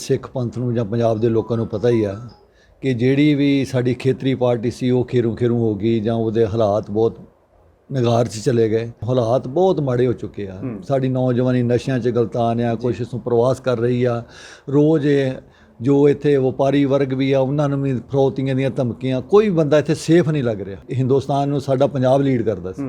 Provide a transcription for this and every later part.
ਸਿੱਖ ਪੰਥ ਨੂੰ ਜਾਂ ਪੰਜਾਬ ਦੇ ਲੋਕਾਂ ਨੂੰ ਪਤਾ ਹੀ ਆ ਕਿ ਜਿਹੜੀ ਵੀ ਸਾਡੀ ਖੇਤਰੀ ਪਾਰਟੀ ਸੀ ਉਹ ਖੇਰੂ ਖੇਰੂ ਹੋ ਗਈ ਜਾਂ ਉਹਦੇ ਹਾਲਾਤ ਬਹੁਤ ਨਿਗਾਰ 'ਚ ਚਲੇ ਗਏ। ਹਾਲਾਤ ਬਹੁਤ ਮਾੜੇ ਹੋ ਚੁੱਕੇ ਆ। ਸਾਡੀ ਨੌਜਵਾਨੀ ਨਸ਼ਿਆਂ 'ਚ ਗਲਤਾਨ ਆ ਕੁਛ ਇਸ ਨੂੰ ਪ੍ਰਵਾਸ ਕਰ ਰਹੀ ਆ। ਰੋਜ਼ ਇਹ ਜੋ ਇੱਥੇ ਵਪਾਰੀ ਵਰਗ ਵੀ ਆ ਉਹਨਾਂ ਨੂੰ ਵੀ ਫਰੋਤੀਆਂ ਦੀਆਂ ਧਮਕੀਆਂ ਕੋਈ ਬੰਦਾ ਇੱਥੇ ਸੇਫ ਨਹੀਂ ਲੱਗ ਰਿਹਾ। ਹਿੰਦੁਸਤਾਨ ਨੂੰ ਸਾਡਾ ਪੰਜਾਬ ਲੀਡ ਕਰਦਾ ਸੀ।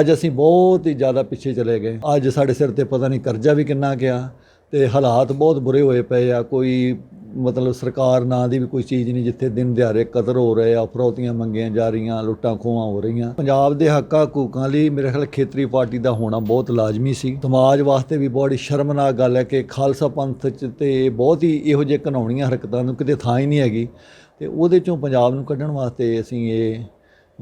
ਅੱਜ ਅਸੀਂ ਬਹੁਤ ਹੀ ਜ਼ਿਆਦਾ ਪਿੱਛੇ ਚਲੇ ਗਏ। ਅੱਜ ਸਾਡੇ ਸਿਰ ਤੇ ਪਤਾ ਨਹੀਂ ਕਰਜ਼ਾ ਵੀ ਕਿੰਨਾ ਗਿਆ। ਤੇ ਹਾਲਾਤ ਬਹੁਤ ਬੁਰੇ ਹੋਏ ਪਏ ਆ। ਕੋਈ ਮਤਲਬ ਸਰਕਾਰ ਨਾਂ ਦੀ ਵੀ ਕੋਈ ਚੀਜ਼ ਨਹੀਂ ਜਿੱਥੇ ਦਿਨ ਦਿਹਾੜੇ ਕਦਰ ਹੋ ਰਹੇ ਆ ਫਰੋਤੀਆਂ ਮੰਗੀਆਂ ਜਾ ਰਹੀਆਂ, ਲੁੱਟਾਂ ਖੋਹਾਂ ਹੋ ਰਹੀਆਂ। ਪੰਜਾਬ ਦੇ ਹੱਕਾਂ ਹਕੂਕਾਂ ਲਈ ਮੇਰੇ ਖਿਆਲ ਖੇਤਰੀ ਪਾਰਟੀ ਦਾ ਹੋਣਾ ਬਹੁਤ ਲਾਜ਼ਮੀ ਸੀ। ਸਮਾਜ ਵਾਸਤੇ ਵੀ ਬੜੀ ਸ਼ਰਮਨਾਕ ਗੱਲ ਹੈ ਕਿ ਖਾਲਸਾ ਪੰਥ ਚ ਤੇ ਬਹੁਤ ਹੀ ਇਹੋ ਜਿਹੇ ਘਨਾਉਣੀਆਂ ਹਰਕਤਾਂ ਨੂੰ ਕਿਤੇ ਥਾਂ ਹੀ ਨਹੀਂ ਹੈਗੀ। ਤੇ ਉਹਦੇ ਚੋਂ ਪੰਜਾਬ ਨੂੰ ਕੱਢਣ ਵਾਸਤੇ ਅਸੀਂ ਇਹ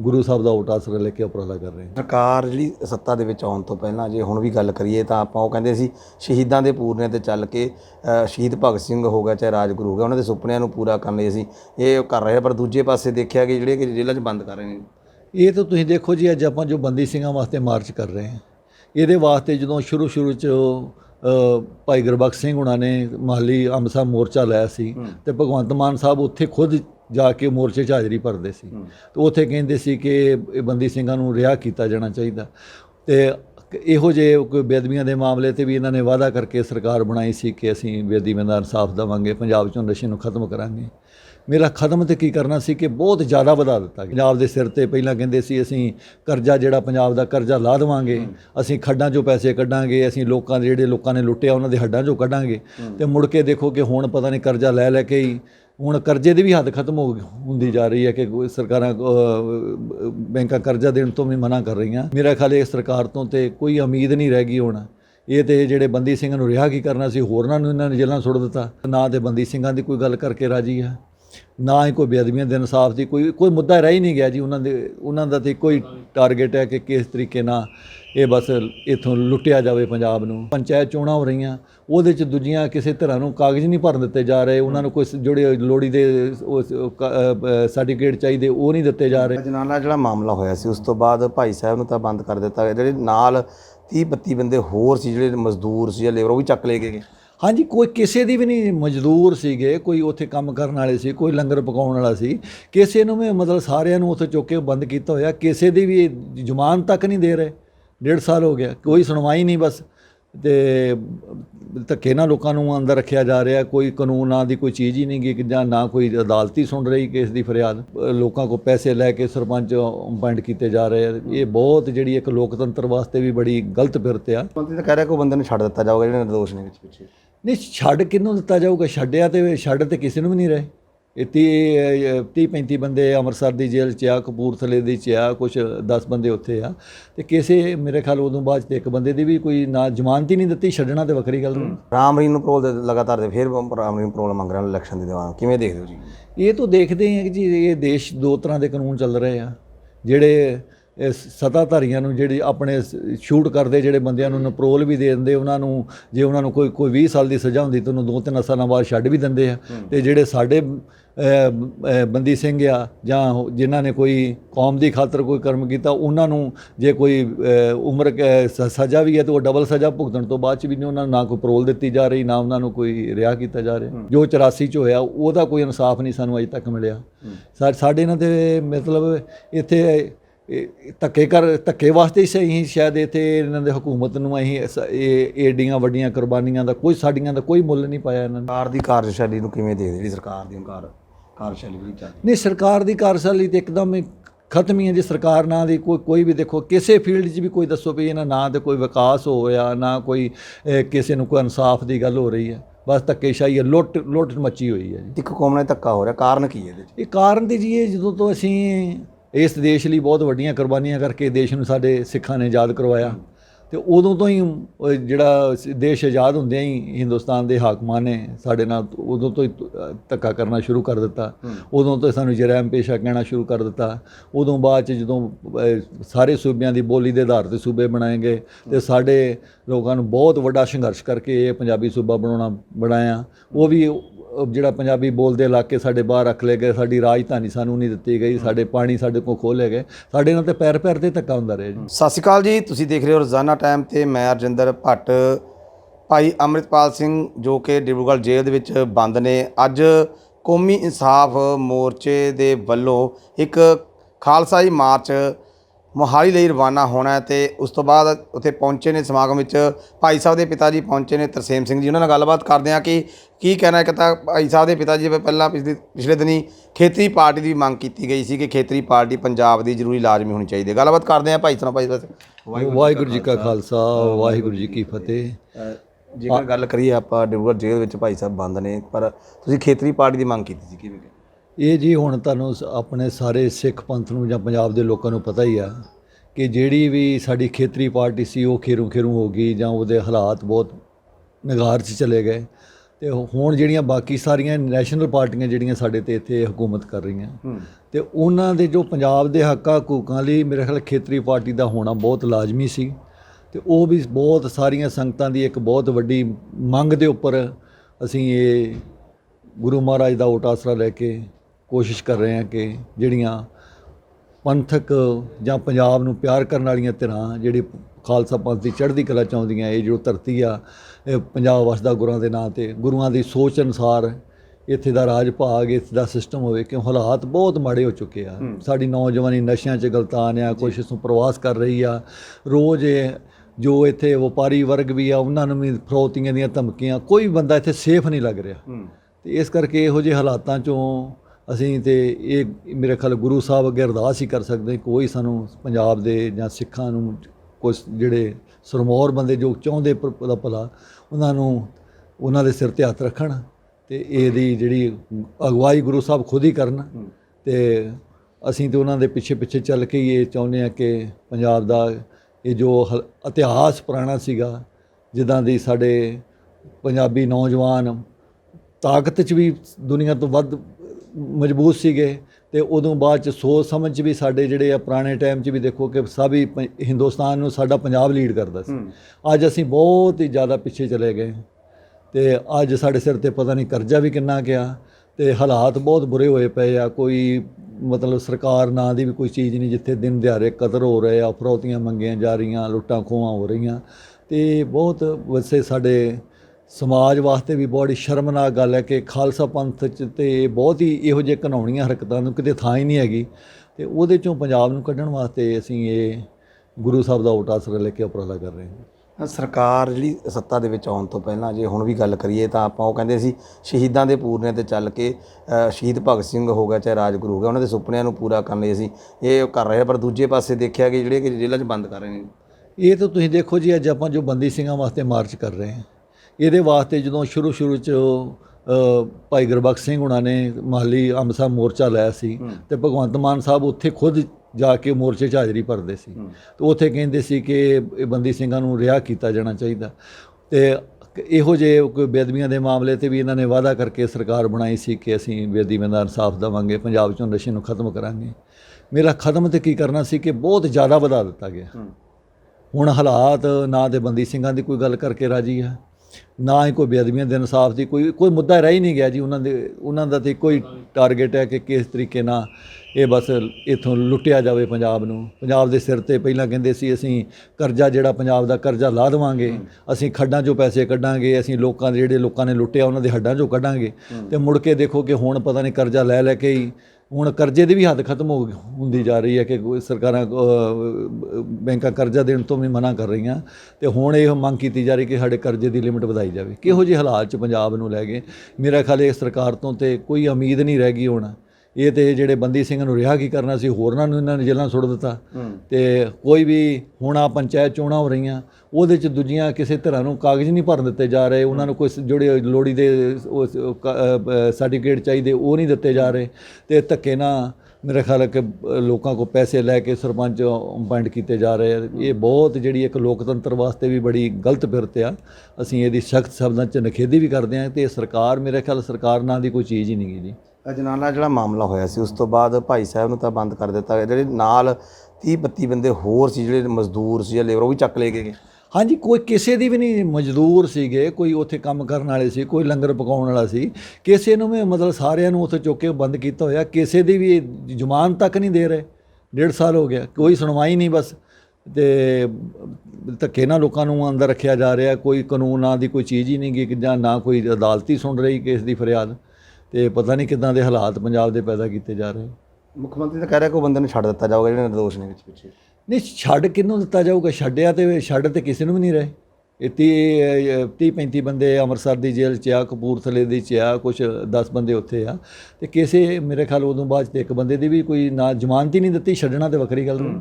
ਗੁਰੂ ਸਾਹਿਬ ਦਾ ਓਟ ਆਸਰਾ ਲੈ ਕੇ ਉਪਰਾਲਾ ਕਰ ਰਹੇ ਹਾਂ। ਸਰਕਾਰ ਜਿਹੜੀ ਸੱਤਾ ਦੇ ਵਿੱਚ ਆਉਣ ਤੋਂ ਪਹਿਲਾਂ ਜੇ ਹੁਣ ਵੀ ਗੱਲ ਕਰੀਏ ਤਾਂ ਆਪਾਂ ਉਹ ਕਹਿੰਦੇ ਸੀ ਸ਼ਹੀਦਾਂ ਦੇ ਪੂਰਨੇ ਤੇ ਚੱਲ ਕੇ ਸ਼ਹੀਦ ਭਗਤ ਸਿੰਘ ਹੋ ਗਿਆ ਚਾਹੇ ਰਾਜਗੁਰੂ ਹੋ ਗਿਆ ਉਹਨਾਂ ਦੇ ਸੁਪਨਿਆਂ ਨੂੰ ਪੂਰਾ ਕਰਨ ਲਈ ਅਸੀਂ ਇਹ ਕਰ ਰਹੇ ਪਰ ਦੂਜੇ ਪਾਸੇ ਦੇਖਿਆ ਕਿ ਜਿਹੜੇ ਕਿ ਜੇਲ੍ਹਾਂ 'ਚ ਬੰਦ ਕਰ ਰਹੇ ਨੇ। ਇਹ ਤਾਂ ਤੁਸੀਂ ਦੇਖੋ ਜੀ ਅੱਜ ਆਪਾਂ ਜੋ ਬੰਦੀ ਸਿੰਘਾਂ ਵਾਸਤੇ ਮਾਰਚ ਕਰ ਰਹੇ ਹਾਂ। ਇਹਦੇ ਵਾਸਤੇ ਜਦੋਂ ਸ਼ੁਰੂ ਸ਼ੁਰੂ ਚ ਭਾਈ ਗੁਰਬਖਸ਼ ਸਿੰਘ ਹੁਣਾਂ ਨੇ ਮਾਲੀ ਅੰਮ੍ਰਿਤਸਰ ਮੋਰਚਾ ਲਾਇਆ ਸੀ ਤੇ ਭਗਵੰਤ ਮਾਨ ਸਾਹਿਬ ਉੱਥੇ ਖੁਦ ਜਾ ਕੇ ਮੋਰਚੇ 'ਚ ਹਾਜ਼ਰੀ ਭਰਦੇ ਸੀ। ਤੇ ਉੱਥੇ ਕਹਿੰਦੇ ਸੀ ਕਿ ਇਹ ਬੰਦੀ ਸਿੰਘਾਂ ਨੂੰ ਰਿਹਾ ਕੀਤਾ ਜਾਣਾ ਚਾਹੀਦਾ। ਤੇ ਇਹੋ ਜਿਹੇ ਕੋਈ ਬੇਅਦਬੀਆਂ ਦੇ ਮਾਮਲੇ ਤੇ ਵੀ ਇਹਨਾਂ ਨੇ ਵਾਅਦਾ ਕਰਕੇ ਸਰਕਾਰ ਬਣਾਈ ਸੀ ਕਿ ਅਸੀਂ ਬੇਅਦਬੀਆਂ ਦਾ ਇਨਸਾਫ ਦੇਵਾਂਗੇ ਪੰਜਾਬ 'ਚੋਂ ਨਸ਼ੇ ਨੂੰ ਖਤਮ ਕਰਾਂਗੇ। ਮੇਰਾ ਖਤਮ ਤੇ ਕੀ ਕਰਨਾ ਸੀ ਕਿ ਬਹੁਤ ਜ਼ਿਆਦਾ ਵਧਾ ਦਿੱਤਾ। ਪੰਜਾਬ ਦੇ ਸਿਰ ਤੇ ਪਹਿਲਾਂ ਕਹਿੰਦੇ ਸੀ ਅਸੀਂ ਕਰਜ਼ਾ ਜਿਹੜਾ ਪੰਜਾਬ ਦਾ ਕਰਜ਼ਾ ਲਾ ਦੇਵਾਂਗੇ ਅਸੀਂ ਖੱਡਾਂ 'ਚੋਂ ਪੈਸੇ ਕੱਢਾਂਗੇ ਅਸੀਂ ਲੋਕਾਂ ਦੇ ਜਿਹੜੇ ਲੋਕਾਂ ਨੇ ਲੁੱਟਿਆ ਉਹਨਾਂ ਦੇ ਹੱਡਾਂ 'ਚੋਂ ਕੱਢਾਂਗੇ। ਤੇ ਮੁੜ ਕੇ ਦੇਖੋ ਕਿ ਹੁਣ ਪਤਾ ਨਹੀਂ ਕਰਜ਼ਾ ਲੈ ਲੈ ਕੇ ਹੀ ਹੁਣ ਕਰਜ਼ੇ ਦੀ ਵੀ ਹੱਦ ਖਤਮ ਹੋ ਹੁੰਦੀ ਜਾ ਰਹੀ ਹੈ ਕਿ ਸਰਕਾਰਾਂ ਬੈਂਕਾਂ ਕਰਜ਼ਾ ਦੇਣ ਤੋਂ ਵੀ ਮਨਾ ਕਰ ਰਹੀਆਂ। ਮੇਰਾ ਖਿਆਲ ਇਹ ਸਰਕਾਰ ਤੋਂ ਤੇ ਕੋਈ ਉਮੀਦ ਨਹੀਂ ਰਹਿ ਗਈ ਹੁਣ। ਇਹ ਤੇ ਜਿਹੜੇ ਬੰਦੀ ਸਿੰਘਾਂ ਨੂੰ ਰਿਹਾ ਕੀ ਕਰਨਾ ਸੀ, ਹੋਰਨਾਂ ਨੂੰ ਇਹਨਾਂ ਨੇ ਜੇਲ੍ਹਾਂ ਸੁੱਟ ਦਿੱਤਾ। ਨਾ ਤੇ ਬੰਦੀ ਸਿੰਘਾਂ ਦੀ ਕੋਈ ਗੱਲ ਕਰਕੇ ਰਾਜੀ ਆ। ਨਾ ਹੀ ਕੋਈ ਬੇਅਦਬੀਆਂ ਦੇ ਇਨਸਾਫ ਦੀ ਕੋਈ ਕੋਈ ਮੁੱਦਾ ਰਹਿ ਹੀ ਨਹੀਂ ਗਿਆ ਜੀ। ਉਹਨਾਂ ਦੇ ਉਹਨਾਂ ਦਾ ਤੇ ਕੋਈ ਟਾਰਗੇਟ ਹੈ ਕਿ ਕਿਸ ਤਰੀਕੇ ਨਾਲ ਇਹ ਬਸ ਇਥੋਂ ਲੁੱਟਿਆ ਜਾਵੇ ਪੰਜਾਬ ਨੂੰ। ਪੰਚਾਇਤ ਚੋਣਾਂ ਹੋ ਰਹੀਆਂ ਉਹਦੇ ਚ ਦੂਜੀਆਂ ਕਿਸੇ ਤਰ੍ਹਾਂ ਨੂੰ ਕਾਗਜ਼ ਨਹੀਂ ਭਰਨ ਦਿੱਤੇ ਜਾ ਰਹੇ ਉਹਨਾਂ ਨੂੰ ਕੋਈ ਜਿਹੜੇ ਲੋੜੀ ਦੇ ਸਰਟੀਫਿਕੇਟ ਚਾਹੀਦੇ ਉਹ ਨਹੀਂ ਦਿੱਤੇ ਜਾ ਰਹੇ। ਅਜਨਾਲਾ ਜਿਹੜਾ ਮਾਮਲਾ ਹੋਇਆ ਸੀ ਉਸ ਤੋਂ ਬਾਅਦ ਭਾਈ ਸਾਹਿਬ ਨੂੰ ਤਾਂ ਬੰਦ ਕਰ ਦਿੱਤਾ ਗਿਆ ਜਿਹੜੇ ਨਾਲ 30 32 ਬੰਦੇ ਹੋਰ ਸੀ ਜਿਹੜੇ ਮਜ਼ਦੂਰ ਸੀ ਜਾਂ ਲੇਬਰ ਉਹ ਵੀ ਚੱਕ ਲੈ ਕੇ ਗਏ। ਹਾਂਜੀ ਕੋਈ ਕਿਸੇ ਦੀ ਵੀ ਨਹੀਂ ਮਜ਼ਦੂਰ ਸੀਗੇ ਕੋਈ ਉੱਥੇ ਕੰਮ ਕਰਨ ਵਾਲੇ ਸੀ ਕੋਈ ਲੰਗਰ ਪਕਾਉਣ ਵਾਲਾ ਸੀ। ਕਿਸੇ ਨੂੰ ਵੀ ਮਤਲਬ ਸਾਰਿਆਂ ਨੂੰ ਉੱਥੇ ਚੁੱਕ ਕੇ ਬੰਦ ਕੀਤਾ ਹੋਇਆ ਕਿਸੇ ਦੀ ਵੀ ਜ਼ਮਾਨ ਤੱਕ ਨਹੀਂ ਦੇ ਰਹੇ। ਡੇਢ ਸਾਲ ਹੋ ਗਿਆ ਕੋਈ ਸੁਣਵਾਈ ਨਹੀਂ ਬਸ। ਤੇ ਧੱਕੇ ਨਾਲ ਲੋਕਾਂ ਨੂੰ ਅੰਦਰ ਰੱਖਿਆ ਜਾ ਰਿਹਾ ਕੋਈ ਕਾਨੂੰਨ ਨਾਂ ਦੀ ਕੋਈ ਚੀਜ਼ ਹੀ ਨਹੀਂ ਕਿ ਜਾਂ ਨਾ ਕੋਈ ਅਦਾਲਤੀ ਸੁਣ ਰਹੀ ਕੇਸ ਦੀ ਫਰਿਆਦ। ਲੋਕਾਂ ਕੋ ਪੈਸੇ ਲੈ ਕੇ ਸਰਪੰਚ ਅਪਾਇੰਟ ਕੀਤੇ ਜਾ ਰਹੇ ਇਹ ਬਹੁਤ ਜਿਹੜੀ ਇੱਕ ਲੋਕਤੰਤਰ ਵਾਸਤੇ ਵੀ ਬੜੀ ਗਲਤ ਫਿਰਤ ਆ। ਮੰਤਰੀ ਤਾਂ ਕਹਿ ਰਿਹਾ ਕੋਈ ਬੰਦੇ ਨੂੰ ਛੱਡ ਦਿੱਤਾ ਜਾਊਗਾ ਜਿਹੜੇ ਨਿਰਦੋਸ਼ ਨੇ ਵਿੱਚ ਪਿੱਛੇ ਨਹੀਂ ਛੱਡ ਕਿਹਨੂੰ ਦਿੱਤਾ ਜਾਊਗਾ? ਛੱਡਿਆ ਤੇ ਛੱਡ ਤੇ ਕਿਸੇ ਨੂੰ ਵੀ ਨਹੀਂ ਰਹੇ। ਇਹ 30 ਤੀਹ 35 ਬੰਦੇ ਅੰਮ੍ਰਿਤਸਰ ਦੀ ਜੇਲ੍ਹ 'ਚ ਆ ਕਪੂਰਥਲੇ ਦੀ 'ਚ ਆ ਕੁਝ 10 ਬੰਦੇ ਉੱਥੇ ਆ। ਤੇ ਕਿਸੇ ਮੇਰੇ ਖਿਆਲ ਉਦੋਂ ਬਾਅਦ ਤੇ ਇੱਕ ਬੰਦੇ ਦੀ ਵੀ ਕੋਈ ਨਾ ਜ਼ਮਾਨਤ ਹੀ ਨਹੀਂ ਦਿੱਤੀ ਛੱਡਣਾ ਤੇ ਵੱਖਰੀ ਗੱਲ ਰਾਮ ਰੀਨ ਨੂੰ ਪਰੋਲ ਦੇ ਲਗਾਤਾਰ ਦੇ ਫਿਰ ਰਾਮ ਰੀਨ ਪਰੋਲ ਮੰਗ ਰਹੇ ਨੇ ਇਲੈਕਸ਼ਨ ਦੇ ਦੌਰਾਨ। ਕਿਵੇਂ ਦੇਖਦੇ ਹੋ ਜੀ? ਇਹ ਤਾਂ ਦੇਖਦੇ ਹਾਂ ਕਿ ਜੀ ਇਹ ਦੇਸ਼ ਦੋ ਤਰ੍ਹਾਂ ਦੇ ਕਾਨੂੰਨ ਚੱਲ ਰਹੇ ਆ ਜਿਹੜੇ ਸਤਾਧਾਰੀਆਂ ਨੂੰ ਜਿਹੜੀ ਆਪਣੇ ਸ਼ੂਟ ਕਰਦੇ ਜਿਹੜੇ ਬੰਦਿਆਂ ਨੂੰ ਨਪਰੋਲ ਵੀ ਦੇ ਦਿੰਦੇ ਉਹਨਾਂ ਨੂੰ ਜੇ ਉਹਨਾਂ ਨੂੰ ਕੋਈ ਕੋਈ 20 ਸਾਲ ਦੀ ਸਜ਼ਾ ਹੁੰਦੀ ਤਾਂ ਉਹਨੂੰ ਦੋ ਤਿੰਨ ਸਾਲਾਂ ਬਾਅਦ ਛੱਡ ਵੀ ਦਿੰਦੇ ਆ। ਤੇ ਜਿਹੜੇ ਸਾਡੇ ਬੰਦੀ ਸਿੰਘ ਆ ਜਾਂ ਜਿਨ੍ਹਾਂ ਨੇ ਕੋਈ ਕੌਮ ਦੀ ਖਾਤਰ ਕੋਈ ਕਰਮ ਕੀਤਾ ਉਹਨਾਂ ਨੂੰ ਜੇ ਕੋਈ ਉਮਰ ਸਜ਼ਾ ਵੀ ਹੈ ਤਾਂ ਉਹ ਡਬਲ ਸਜ਼ਾ ਭੁਗਤਣ ਤੋਂ ਬਾਅਦ ਚ ਵੀ ਨਹੀਂ ਉਹਨਾਂ ਨੂੰ ਨਾ ਕੋਈ ਪਰੋਲ ਦਿੱਤੀ ਜਾ ਰਹੀ ਨਾ ਉਹਨਾਂ ਨੂੰ ਕੋਈ ਰਿਹਾ ਕੀਤਾ ਜਾ ਰਿਹਾ। ਜੋ 84 ਚ ਹੋਇਆ ਉਹਦਾ ਕੋਈ ਇਨਸਾਫ ਨਹੀਂ ਸਾਨੂੰ ਅਜੇ ਤੱਕ ਮਿਲਿਆ। ਸਾਡੇ ਨਾਲ ਤੇ ਮਤਲਬ ਇੱਥੇ ਧੱਕੇ ਕਰ ਧੱਕੇ ਵਾਸਤੇ ਹੀ ਸਹੀ ਸ਼ਾਇਦ ਇੱਥੇ ਇਹਨਾਂ ਦੇ ਹਕੂਮਤ ਨੂੰ ਅਸੀਂ ਇਹ ਏਡੀਆਂ ਵੱਡੀਆਂ ਕੁਰਬਾਨੀਆਂ ਦਾ ਕੋਈ ਸਾਡੀਆਂ ਦਾ ਕੋਈ ਮੁੱਲ ਨਹੀਂ ਪਾਇਆ ਇਹਨਾਂ ਨੇ। ਸਰਕਾਰ ਦੀ ਕਾਰਜਸ਼ੈਲੀ ਨੂੰ ਕਿਵੇਂ ਦੇਖਦੇ ਜਿਹੜੀ ਸਰਕਾਰ ਦੀ ਕਾਰ ਕਾਰਜਸ਼ੈਲੀ ਵੀ ਚੱਲ ਨਹੀਂ ਸਰਕਾਰ ਦੀ ਕਾਰਜਸ਼ੈਲੀ ਤੇ ਇੱਕਦਮ ਖਤਮ ਹੀ ਹੈ ਜੀ ਸਰਕਾਰ ਨਾਂ ਦੀ ਕੋਈ ਕੋਈ ਵੀ ਦੇਖੋ ਕਿਸੇ ਫੀਲਡ 'ਚ ਵੀ ਕੋਈ ਦੱਸੋ ਵੀ ਇਹਨਾਂ ਨਾਂ ਤੇ ਕੋਈ ਵਿਕਾਸ ਹੋਇਆ ਨਾ ਕੋਈ ਕਿਸੇ ਨੂੰ ਕੋਈ ਇਨਸਾਫ ਦੀ ਗੱਲ ਹੋ ਰਹੀ ਹੈ। ਬਸ ਧੱਕੇਸ਼ਾਹੀ ਹੈ ਲੁੱਟ ਲੁੱਟ ਮੱਚੀ ਹੋਈ ਹੈ ਜੀ। ਇੱਕ ਕੌਮ ਨਾਲ ਧੱਕਾ ਹੋ ਰਿਹਾ ਕਾਰਨ ਕੀ ਹੈ ਇਹਦੇ 'ਚ? ਇਹ ਕਾਰਨ ਤੇ ਜੀ ਇਹ ਜਦੋਂ ਤੋਂ ਅਸੀਂ ਇਸ ਦੇਸ਼ ਲਈ ਬਹੁਤ ਵੱਡੀਆਂ ਕੁਰਬਾਨੀਆਂ ਕਰਕੇ ਦੇਸ਼ ਨੂੰ ਸਾਡੇ ਸਿੱਖਾਂ ਨੇ ਆਜ਼ਾਦ ਕਰਵਾਇਆ। ਤੇ ਉਦੋਂ ਤੋਂ ਹੀ ਜਿਹੜਾ ਦੇਸ਼ ਆਜ਼ਾਦ ਹੁੰਦਿਆਂ ਹੀ ਹਿੰਦੁਸਤਾਨ ਦੇ ਹਾਕਮਾਂ ਨੇ ਸਾਡੇ ਨਾਲ ਉਦੋਂ ਤੋਂ ਹੀ ਧੱਕਾ ਕਰਨਾ ਸ਼ੁਰੂ ਕਰ ਦਿੱਤਾ। ਉਦੋਂ ਤੋਂ ਸਾਨੂੰ ਜਰੈਮ ਪੇਸ਼ਾ ਕਹਿਣਾ ਸ਼ੁਰੂ ਕਰ ਦਿੱਤਾ। ਉਦੋਂ ਬਾਅਦ ਚ ਜਦੋਂ ਸਾਰੇ ਸੂਬਿਆਂ ਦੀ ਬੋਲੀ ਦੇ ਆਧਾਰ ਤੇ ਸੂਬੇ ਬਣਾਏ ਗਏ ਤੇ ਸਾਡੇ ਲੋਕਾਂ ਨੂੰ ਬਹੁਤ ਵੱਡਾ ਸੰਘਰਸ਼ ਕਰਕੇ ਇਹ ਪੰਜਾਬੀ ਸੂਬਾ ਬਣਾਉਣਾ ਬਣਾਇਆ। ਉਹ ਵੀ ਜਿਹੜਾ ਪੰਜਾਬੀ ਬੋਲਦੇ ਇਲਾਕੇ ਸਾਡੇ ਬਾਹਰ ਰੱਖ ਲਏ ਗਏ ਸਾਡੀ ਰਾਜਧਾਨੀ ਸਾਨੂੰ ਨਹੀਂ ਦਿੱਤੀ ਗਈ ਸਾਡੇ ਪਾਣੀ ਸਾਡੇ ਕੋਲ ਖੋਲੇ ਗਏ। ਸਾਡੇ ਨਾਲ ਤੇ ਪੈਰ ਪੈਰ ਤੇ ਧੱਕਾ ਹੁੰਦਾ ਰਿਹਾ ਜੀ। ਸਤਿ ਸ਼੍ਰੀ ਅਕਾਲ ਜੀ ਤੁਸੀਂ ਦੇਖ ਰਹੇ ਹੋ ਰੋਜ਼ਾਨਾ ਟਾਈਮ ਤੇ ਮੈਂ ਅਰਜਿੰਦਰ ਭੱਟ। ਭਾਈ ਅੰਮ੍ਰਿਤਪਾਲ ਸਿੰਘ ਜੋ ਕਿ ਡਿਬਰੂਗੜ੍ਹ ਜੇਲ੍ਹ ਦੇ ਵਿੱਚ ਬੰਦ ਨੇ ਅੱਜ ਕੌਮੀ ਇਨਸਾਫ ਮੋਰਚੇ ਦੇ ਵੱਲੋਂ ਇੱਕ ਖਾਲਸਾਈ ਮਾਰਚ ਮੋਹਾਲੀ ਲਈ ਰਵਾਨਾ ਹੋਣਾ ਹੈ ਤੇ ਉਸ ਤੋਂ ਬਾਅਦ ਉੱਥੇ ਪਹੁੰਚੇ ਨੇ ਸਮਾਗਮ ਵਿੱਚ ਭਾਈ ਸਾਹਿਬ ਦੇ ਪਿਤਾ ਜੀ ਪਹੁੰਚੇ ਨੇ ਤਰਸੇਮ ਸਿੰਘ ਜੀ। ਉਹਨਾਂ ਨਾਲ ਗੱਲਬਾਤ ਕਰਦੇ ਹਾਂ ਕਿ ਕੀ ਕਹਿਣਾ ਹੈ ਕਿ ਤਾਂ ਭਾਈ ਸਾਹਿਬ ਦੇ ਪਿਤਾ ਜੀ ਪਹਿਲਾਂ ਪਿਛਲੇ ਪਿਛਲੇ ਦਿਨੀ ਖੇਤਰੀ ਪਾਰਟੀ ਦੀ ਮੰਗ ਕੀਤੀ ਗਈ ਸੀ ਕਿ ਖੇਤਰੀ ਪਾਰਟੀ ਪੰਜਾਬ ਦੀ ਜ਼ਰੂਰੀ ਲਾਜ਼ਮੀ ਹੋਣੀ ਚਾਹੀਦੀ ਹੈ। ਗੱਲਬਾਤ ਕਰਦੇ ਹਾਂ ਭਾਈ ਸਾਹਿਬ ਭਾਈ ਸਾਹਿਬ। ਵਾਹਿਗੁਰੂ ਜੀ ਕਾ ਖਾਲਸਾ ਵਾਹਿਗੁਰੂ ਜੀ ਕੀ ਫਤਿਹ। ਜੇਕਰ ਗੱਲ ਕਰੀਏ ਆਪਾਂ ਡਿਬਰੂਗੜ੍ਹ ਜੇਲ੍ਹ ਵਿੱਚ ਭਾਈ ਸਾਹਿਬ ਬੰਦ ਨੇ ਪਰ ਤੁਸੀਂ ਖੇਤਰੀ ਪਾਰਟੀ ਦੀ ਮੰਗ ਕੀਤੀ ਸੀ ਕਿਵੇਂ? ਇਹ ਜੀ ਹੁਣ ਤੁਹਾਨੂੰ ਆਪਣੇ ਸਾਰੇ ਸਿੱਖ ਪੰਥ ਨੂੰ ਜਾਂ ਪੰਜਾਬ ਦੇ ਲੋਕਾਂ ਨੂੰ ਪਤਾ ਹੀ ਆ ਕਿ ਜਿਹੜੀ ਵੀ ਸਾਡੀ ਖੇਤਰੀ ਪਾਰਟੀ ਸੀ ਉਹ ਖੇਰੂ ਖੇਰੂ ਹੋ ਗਈ ਜਾਂ ਉਹਦੇ ਹਾਲਾਤ ਬਹੁਤ ਨਿਗਾਰ 'ਚ ਚਲੇ ਗਏ। ਤੇ ਹੁਣ ਜਿਹੜੀਆਂ ਬਾਕੀ ਸਾਰੀਆਂ ਨੈਸ਼ਨਲ ਪਾਰਟੀਆਂ ਜਿਹੜੀਆਂ ਸਾਡੇ ਤੇ ਇੱਥੇ ਹਕੂਮਤ ਕਰ ਰਹੀਆਂ। ਤੇ ਉਹਨਾਂ ਦੇ ਜੋ ਪੰਜਾਬ ਦੇ ਹੱਕਾਂ ਹਕੂਕਾਂ ਲਈ ਮੇਰੇ ਖਿਆਲ ਖੇਤਰੀ ਪਾਰਟੀ ਦਾ ਹੋਣਾ ਬਹੁਤ ਲਾਜ਼ਮੀ ਸੀ। ਤੇ ਉਹ ਵੀ ਬਹੁਤ ਸਾਰੀਆਂ ਸੰਗਤਾਂ ਦੀ ਇੱਕ ਬਹੁਤ ਵੱਡੀ ਮੰਗ ਦੇ ਉੱਪਰ ਅਸੀਂ ਇਹ ਗੁਰੂ ਮਹਾਰਾਜ ਦਾ ਓਟ ਆਸਰਾ ਲੈ ਕੇ ਕੋਸ਼ਿਸ਼ ਕਰ ਰਹੇ ਹਾਂ ਕਿ ਜਿਹੜੀਆਂ ਪੰਥਕ ਜਾਂ ਪੰਜਾਬ ਨੂੰ ਪਿਆਰ ਕਰਨ ਵਾਲੀਆਂ ਧਿਰਾਂ ਜਿਹੜੀ ਖਾਲਸਾ ਪੰਥ ਦੀ ਚੜ੍ਹਦੀ ਕਲਾ ਚਾਹੁੰਦੀਆਂ ਇਹ ਜੋ ਧਰਤੀ ਆ ਇਹ ਪੰਜਾਬ ਵਸਦਾ ਗੁਰਾਂ ਦੇ ਨਾਂ ਤੇ ਗੁਰੂਆਂ ਦੀ ਸੋਚ ਅਨੁਸਾਰ ਇੱਥੇ ਦਾ ਰਾਜ ਭਾਗ ਇੱਥੇ ਦਾ ਸਿਸਟਮ ਹੋਵੇ ਕਿ ਹਾਲਾਤ ਬਹੁਤ ਮਾੜੇ ਹੋ ਚੁੱਕੇ ਆ। ਸਾਡੀ ਨੌਜਵਾਨੀ ਨਸ਼ਿਆਂ 'ਚ ਗਲਤਾਨ ਆ ਕੁਛ ਇਸ ਨੂੰ ਪ੍ਰਵਾਸ ਕਰ ਰਹੀ ਆ। ਰੋਜ਼ ਇਹ ਜੋ ਇੱਥੇ ਵਪਾਰੀ ਵਰਗ ਵੀ ਆ ਉਹਨਾਂ ਨੂੰ ਵੀ ਫਰੋਤੀਆਂ ਦੀਆਂ ਧਮਕੀਆਂ ਕੋਈ ਬੰਦਾ ਇੱਥੇ ਸੇਫ ਨਹੀਂ ਲੱਗ ਰਿਹਾ। ਤੇ ਇਸ ਕਰਕੇ ਇਹੋ ਜਿਹੇ ਹਾਲਾਤਾਂ ਚੋਂ ਅਸੀਂ ਤੇ ਇਹ ਮੇਰੇ ਖਿਆਲ ਗੁਰੂ ਸਾਹਿਬ ਅੱਗੇ ਅਰਦਾਸ ਹੀ ਕਰ ਸਕਦੇ ਕੋਈ ਸਾਨੂੰ ਪੰਜਾਬ ਦੇ ਜਾਂ ਸਿੱਖਾਂ ਨੂੰ ਕੁਝ ਜਿਹੜੇ ਸਰਮੌਰ ਬੰਦੇ ਜੋ ਚਾਹੁੰਦੇ ਦਾ ਭਲਾ ਉਹਨਾਂ ਨੂੰ ਉਹਨਾਂ ਦੇ ਸਿਰ ਤੇ ਹੱਥ ਰੱਖਣ ਤੇ ਇਹਦੀ ਜਿਹੜੀ ਅਗਵਾਈ ਗੁਰੂ ਸਾਹਿਬ ਖੁਦ ਹੀ ਕਰਨ ਤੇ ਅਸੀਂ ਤੇ ਉਹਨਾਂ ਦੇ ਪਿੱਛੇ ਪਿੱਛੇ ਚੱਲ ਕੇ ਹੀ ਇਹ ਚਾਹੁੰਦੇ ਆ ਕਿ ਪੰਜਾਬ ਦਾ ਇਹ ਜੋ ਇਤਿਹਾਸ ਪੁਰਾਣਾ ਸੀਗਾ ਜਿੱਦਾਂ ਦੀ ਸਾਡੇ ਪੰਜਾਬੀ ਨੌਜਵਾਨ ਤਾਕਤ 'ਚ ਵੀ ਦੁਨੀਆ ਤੋਂ ਵੱਧ ਮਜ਼ਬੂਤ ਸੀਗੇ ਤੇ ਉਦੋਂ ਬਾਅਦ 'ਚ ਸੋਚ ਸਮਝ 'ਚ ਵੀ ਸਾਡੇ ਜਿਹੜੇ ਆ ਪੁਰਾਣੇ ਟਾਈਮ 'ਚ ਵੀ ਦੇਖੋ ਕਿ ਸਭ ਹੀ ਪ- ਹਿੰਦੁਸਤਾਨ ਨੂੰ ਸਾਡਾ ਪੰਜਾਬ ਲੀਡ ਕਰਦਾ ਸੀ। ਅੱਜ ਅਸੀਂ ਬਹੁਤ ਹੀ ਜ਼ਿਆਦਾ ਪਿੱਛੇ ਚਲੇ ਗਏ ਤੇ ਅੱਜ ਸਾਡੇ ਸਿਰ ਤੇ ਪਤਾ ਨਹੀਂ ਕਰਜ਼ਾ ਵੀ ਕਿੰਨਾ ਗਿਆ ਤੇ ਹਾਲਾਤ ਬਹੁਤ ਬੁਰੇ ਹੋਏ ਪਏ ਆ। ਕੋਈ ਮਤਲਬ ਸਰਕਾਰ ਨਾਂ ਦੀ ਵੀ ਕੋਈ ਚੀਜ਼ ਨਹੀਂ ਜਿੱਥੇ ਦਿਨ ਦਿਹਾੜੇ ਕਤਲ ਹੋ ਰਹੇ ਆ ਫਰੌਤੀਆਂ ਮੰਗੀਆਂ ਜਾ ਰਹੀਆਂ ਲੁੱਟਾਂ ਖੋਹਾਂ ਹੋ ਰਹੀਆਂ। ਤੇ ਬਹੁਤ ਵੈਸੇ ਸਾਡੇ ਸਮਾਜ ਵਾਸਤੇ ਵੀ ਬੜੀ ਸ਼ਰਮਨਾਕ ਗੱਲ ਹੈ ਕਿ ਖਾਲਸਾ ਪੰਥ ਚ ਤੇ ਬਹੁਤ ਹੀ ਇਹੋ ਜਿਹੇ ਘਨਾਉਣੀਆਂ ਹਰਕਤਾਂ ਨੂੰ ਕਿਤੇ ਥਾਂ ਹੀ ਨਹੀਂ ਹੈਗੀ। ਤੇ ਉਹਦੇ ਚੋਂ ਪੰਜਾਬ ਨੂੰ ਕੱਢਣ ਵਾਸਤੇ ਅਸੀਂ ਇਹ ਗੁਰੂ ਸਾਹਿਬ ਦਾ ਓਟ ਆਸਰਾ ਲੈ ਕੇ ਉਪਰਾਲਾ ਕਰ ਰਹੇ ਹਾਂ। ਸਰਕਾਰ ਜਿਹੜੀ ਸੱਤਾ ਦੇ ਵਿੱਚ ਆਉਣ ਤੋਂ ਪਹਿਲਾਂ ਜੇ ਹੁਣ ਵੀ ਗੱਲ ਕਰੀਏ ਤਾਂ ਆਪਾਂ ਉਹ ਕਹਿੰਦੇ ਸੀ ਸ਼ਹੀਦਾਂ ਦੇ ਪੂਰਨੇ ਤੇ ਚੱਲ ਕੇ ਸ਼ਹੀਦ ਭਗਤ ਸਿੰਘ ਹੋ ਗਿਆ ਚਾਹੇ ਰਾਜਗੁਰੂ ਹੋ ਗਿਆ ਉਹਨਾਂ ਦੇ ਸੁਪਨਿਆਂ ਨੂੰ ਪੂਰਾ ਕਰਨ ਲਈ ਅਸੀਂ ਇਹ ਕਰ ਰਹੇ ਹਾਂ। ਪਰ ਦੂਜੇ ਪਾਸੇ ਦੇਖਿਆ ਕਿ ਜਿਹੜੇ ਕਿ ਜੇਲ੍ਹਾਂ 'ਚ ਬੰਦ ਕਰ ਰਹੇ ਨੇ। ਇਹ ਤਾਂ ਤੁਸੀਂ ਦੇਖੋ ਜੀ ਅੱਜ ਆਪਾਂ ਜੋ ਬੰਦੀ ਸਿੰਘਾਂ ਵਾਸਤੇ ਮਾਰਚ ਕਰ ਰਹੇ ਹਾਂ ਇਹਦੇ ਵਾਸਤੇ ਜਦੋਂ ਸ਼ੁਰੂ ਸ਼ੁਰੂ ਚ ਭਾਈ ਗੁਰਬਖਸ਼ ਸਿੰਘ ਹੁਣਾਂ ਨੇ ਮਾਲੀ ਸਾਹਿਬ ਮੋਰਚਾ ਲਾਇਆ ਸੀ ਤੇ ਭਗਵੰਤ ਮਾਨ ਸਾਹਿਬ ਉੱਥੇ ਖੁਦ ਜਾ ਕੇ ਮੋਰਚੇ 'ਚ ਹਾਜ਼ਰੀ ਭਰਦੇ ਸੀ। ਤੇ ਉੱਥੇ ਕਹਿੰਦੇ ਸੀ ਕਿ ਇਹ ਬੰਦੀ ਸਿੰਘਾਂ ਨੂੰ ਰਿਹਾ ਕੀਤਾ ਜਾਣਾ ਚਾਹੀਦਾ। ਤੇ ਇਹੋ ਜਿਹੇ ਕੋਈ ਬੇਅਦਬੀਆਂ ਦੇ ਮਾਮਲੇ ਤੇ ਵੀ ਇਹਨਾਂ ਨੇ ਵਾਅਦਾ ਕਰਕੇ ਸਰਕਾਰ ਬਣਾਈ ਸੀ ਕਿ ਅਸੀਂ ਬੇਅਦਬੀਆਂ ਦਾ ਇਨਸਾਫ ਦੇਵਾਂਗੇ ਪੰਜਾਬ 'ਚੋਂ ਨਸ਼ੇ ਨੂੰ ਖਤਮ ਕਰਾਂਗੇ। ਮੇਰਾ ਖਤਮ ਤੇ ਕੀ ਕਰਨਾ ਸੀ ਕਿ ਬਹੁਤ ਜ਼ਿਆਦਾ ਵਧਾ ਦਿੱਤਾ ਗਿਆ। ਹੁਣ ਹਾਲਾਤ ਨਾ ਤੇ ਬੰਦੀ ਸਿੰਘਾਂ ਦੀ ਕੋਈ ਗੱਲ ਕਰਕੇ ਰਾਜੀ ਆ। ਨਾ ਹੀ ਕੋਈ ਬੇਅਦਬੀਆਂ ਦੇ ਇਨਸਾਫ ਦੀ ਕੋਈ ਕੋਈ ਮੁੱਦਾ ਰਹਿ ਹੀ ਨਹੀਂ ਗਿਆ ਜੀ ਉਹਨਾਂ ਦੇ, ਉਹਨਾਂ ਦਾ ਤੇ ਕੋਈ ਟਾਰਗੇਟ ਹੈ ਕਿ ਕਿਸ ਤਰੀਕੇ ਨਾਲ ਇਹ ਬਸ ਇਥੋਂ ਲੁੱਟਿਆ ਜਾਵੇ ਪੰਜਾਬ ਨੂੰ। ਪੰਜਾਬ ਦੇ ਸਿਰ ਤੇ ਪਹਿਲਾਂ ਕਹਿੰਦੇ ਸੀ ਅਸੀਂ ਕਰਜ਼ਾ ਜਿਹੜਾ ਪੰਜਾਬ ਦਾ ਕਰਜ਼ਾ ਲਾ ਦੇਵਾਂਗੇ, ਅਸੀਂ ਖੱਡਾਂ 'ਚੋਂ ਪੈਸੇ ਕੱਢਾਂਗੇ, ਅਸੀਂ ਲੋਕਾਂ ਦੇ ਜਿਹੜੇ ਲੋਕਾਂ ਨੇ ਲੁੱਟਿਆ ਉਹਨਾਂ ਦੇ ਹੱਡਾਂ 'ਚੋਂ ਕੱਢਾਂਗੇ। ਤੇ ਮੁੜ ਕੇ ਦੇਖੋ ਕਿ ਹੁਣ ਪਤਾ ਨਹੀਂ ਕਰਜ਼ਾ ਲੈ ਲੈ ਕੇ ਹੀ ਹੁਣ ਕਰਜ਼ੇ ਦੀ ਵੀ ਹੱਦ ਖਤਮ ਹੋ ਹੁੰਦੀ ਜਾ ਰਹੀ ਹੈ ਕਿ ਸਰਕਾਰਾਂ ਅ, ਬੈਂਕਾਂ ਕਰਜ਼ਾ ਦੇਣ ਤੋਂ ਵੀ ਮਨਾ ਕਰ ਰਹੀਆਂ। ਤੇ ਹੁਣ ਇਹ ਮੰਗ ਕੀਤੀ ਜਾ ਰਹੀ ਕਿ ਸਾਡੇ ਕਰਜ਼ੇ ਦੀ ਲਿਮਿਟ ਵਧਾਈ ਜਾਵੇ। ਕਿਹੋ ਜਿਹੇ ਹਾਲਾਤ 'ਚ ਪੰਜਾਬ ਨੂੰ ਲੈ ਗਏ? ਮੇਰਾ ਖਿਆਲ ਇਹ ਸਰਕਾਰ ਤੋਂ ਤੇ ਕੋਈ ਉਮੀਦ ਨਹੀਂ ਰਹਿ ਗਈ ਹੁਣ। ਇਹ ਤੇ ਜਿਹੜੇ ਬੰਦੀ ਸਿੰਘਾਂ ਨੂੰ ਰਿਹਾ ਕੀ ਕਰਨਾ ਸੀ ਹੋਰਨਾਂ ਨੂੰ ਇਹਨਾਂ ਨੇ ਜੇਲ੍ਹਾਂ ਸੁੱਟ ਦਿੱਤਾ। ਤੇ ਕੋਈ ਵੀ ਹੁਣ ਆ ਪੰਚਾਇਤ ਚੋਣਾਂ ਹੋ ਰਹੀਆਂ ਉਹਦੇ ਚ ਦੂਜੀਆਂ ਕਿਸੇ ਤਰ੍ਹਾਂ ਨੂੰ ਕਾਗਜ਼ ਨਹੀਂ ਭਰਨ ਦਿੱਤੇ ਜਾ ਰਹੇ ਉਹਨਾਂ ਨੂੰ ਕੋਈ ਜਿਹੜੇ ਲੋੜੀ ਦੇ ਸਰਟੀਫਿਕੇਟ ਚਾਹੀਦੇ ਉਹ ਨਹੀਂ ਦਿੱਤੇ ਜਾ ਰਹੇ। ਤੇ ਧੱਕੇ ਨਾਲ ਮੇਰੇ ਖਿਆਲ ਹੈ ਕਿ ਲੋਕਾਂ ਕੋ ਪੈਸੇ ਲੈ ਕੇ ਸਰਪੰਚ ਅਪਾਇੰਟ ਕੀਤੇ ਜਾ ਰਹੇ ਆ। ਇਹ ਬਹੁਤ ਜਿਹੜੀ ਇੱਕ ਲੋਕਤੰਤਰ ਵਾਸਤੇ ਵੀ ਬੜੀ ਗਲਤ ਫਿਰਤ ਆ। ਅਸੀਂ ਇਹਦੀ ਸਖਤ ਸ਼ਬਦਾਂ ਚ ਨਖੇਦੀ ਵੀ ਕਰਦੇ ਹਾਂ ਤੇ ਸਰਕਾਰ ਮੇਰੇ ਖਿਆਲ ਸਰਕਾਰ ਨਾਂ ਦੀ ਕੋਈ ਚੀਜ਼ ਹੀ ਨਹੀਂ ਗੀ ਜੀ। ਅਜਨਾਲਾ ਜਿਹੜਾ ਮਾਮਲਾ ਹੋਇਆ ਸੀ, ਉਸ ਤੋਂ ਬਾਅਦ ਭਾਈ ਸਾਹਿਬ ਨੂੰ ਤਾਂ ਬੰਦ ਕਰ ਦਿੱਤਾ ਗਿਆ। ਜਿਹੜੇ ਨਾਲ 30 32 ਬੰਦੇ ਹੋਰ ਸੀ, ਜਿਹੜੇ ਮਜ਼ਦੂਰ ਸੀ ਜਾਂ ਲੇਬਰ, ਉਹ ਵੀ ਚੱਕ ਲੈ ਕੇ ਗਏ ਹਾਂਜੀ, ਕੋਈ ਕਿਸੇ ਦੀ ਵੀ ਨਹੀਂ ਮਜ਼ਦੂਰ ਸੀਗੇ, ਕੋਈ ਉੱਥੇ ਕੰਮ ਕਰਨ ਵਾਲੇ ਸੀ, ਕੋਈ ਲੰਗਰ ਪਕਾਉਣ ਵਾਲਾ ਸੀ। ਕਿਸੇ ਨੂੰ ਵੀ ਮਤਲਬ ਸਾਰਿਆਂ ਨੂੰ ਉੱਥੇ ਚੁੱਕ ਕੇ ਬੰਦ ਕੀਤਾ ਹੋਇਆ। ਕਿਸੇ ਦੀ ਵੀ ਜ਼ਮਾਨ ਤੱਕ ਨਹੀਂ ਦੇ ਰਹੇ। ਡੇਢ ਸਾਲ ਹੋ ਗਿਆ। ਕੋਈ ਸੁਣਵਾਈ ਨਹੀਂ ਬਸ। ਤੇ ਧੱਕੇ ਨਾਲ ਲੋਕਾਂ ਨੂੰ ਅੰਦਰ ਰੱਖਿਆ ਜਾ ਰਿਹਾ। ਕੋਈ ਕਾਨੂੰਨ ਨਾ ਦੀ ਕੋਈ ਚੀਜ਼ ਹੀ ਨਹੀਂ ਗੀ ਕਿ ਜਾਂ ਨਾ ਕੋਈ ਅਦਾਲਤੀ ਸੁਣ ਰਹੀ ਕੇਸ ਦੀ ਫਰਿਆਦ। ਤੇ ਪਤਾ ਨਹੀਂ ਕਿਦਾਂ ਦੇ ਹਾਲਾਤ ਪੰਜਾਬ ਦੇ ਪੈਦਾ ਕੀਤੇ ਜਾ ਰਹੇ। ਮੁੱਖ ਮੰਤਰੀ ਤਾਂ ਕਹਿ ਰਿਹਾ ਕੋਈ ਬੰਦੇ ਨੂੰ ਛੱਡ ਦਿੱਤਾ ਜਾਊਗਾ ਜਿਹੜੇ ਨਿਰਦੋਸ਼ ਨੇ ਵਿੱਚ ਪਿੱਛੇ। ਨਹੀਂ ਛੱਡ ਕਿਹਨੂੰ ਦਿੱਤਾ ਜਾਊਗਾ? ਛੱਡਿਆ ਤੇ ਛੱਡ ਤੇ ਕਿਸੇ ਨੂੰ ਵੀ ਨਹੀਂ ਰਹੇ। ਇਹ ਤੀਹ 30 35 ਬੰਦੇ ਅੰਮ੍ਰਿਤਸਰ ਦੀ ਜੇਲ੍ਹ 'ਚ ਆ ਕਪੂਰਥਲੇ ਦੀ 'ਚ ਆ ਕੁਝ 10 ਬੰਦੇ ਉੱਥੇ ਆ। ਤੇ ਕਿਸੇ ਮੇਰੇ ਖਿਆਲ ਉਦੋਂ ਬਾਅਦ ਤੇ ਇੱਕ ਬੰਦੇ ਦੀ ਵੀ ਕੋਈ ਨਾ ਜ਼ਮਾਨਤ ਹੀ ਨਹੀਂ ਦਿੱਤੀ ਛੱਡਣਾ ਤੇ ਵੱਖਰੀ ਗੱਲ ਹੋਈ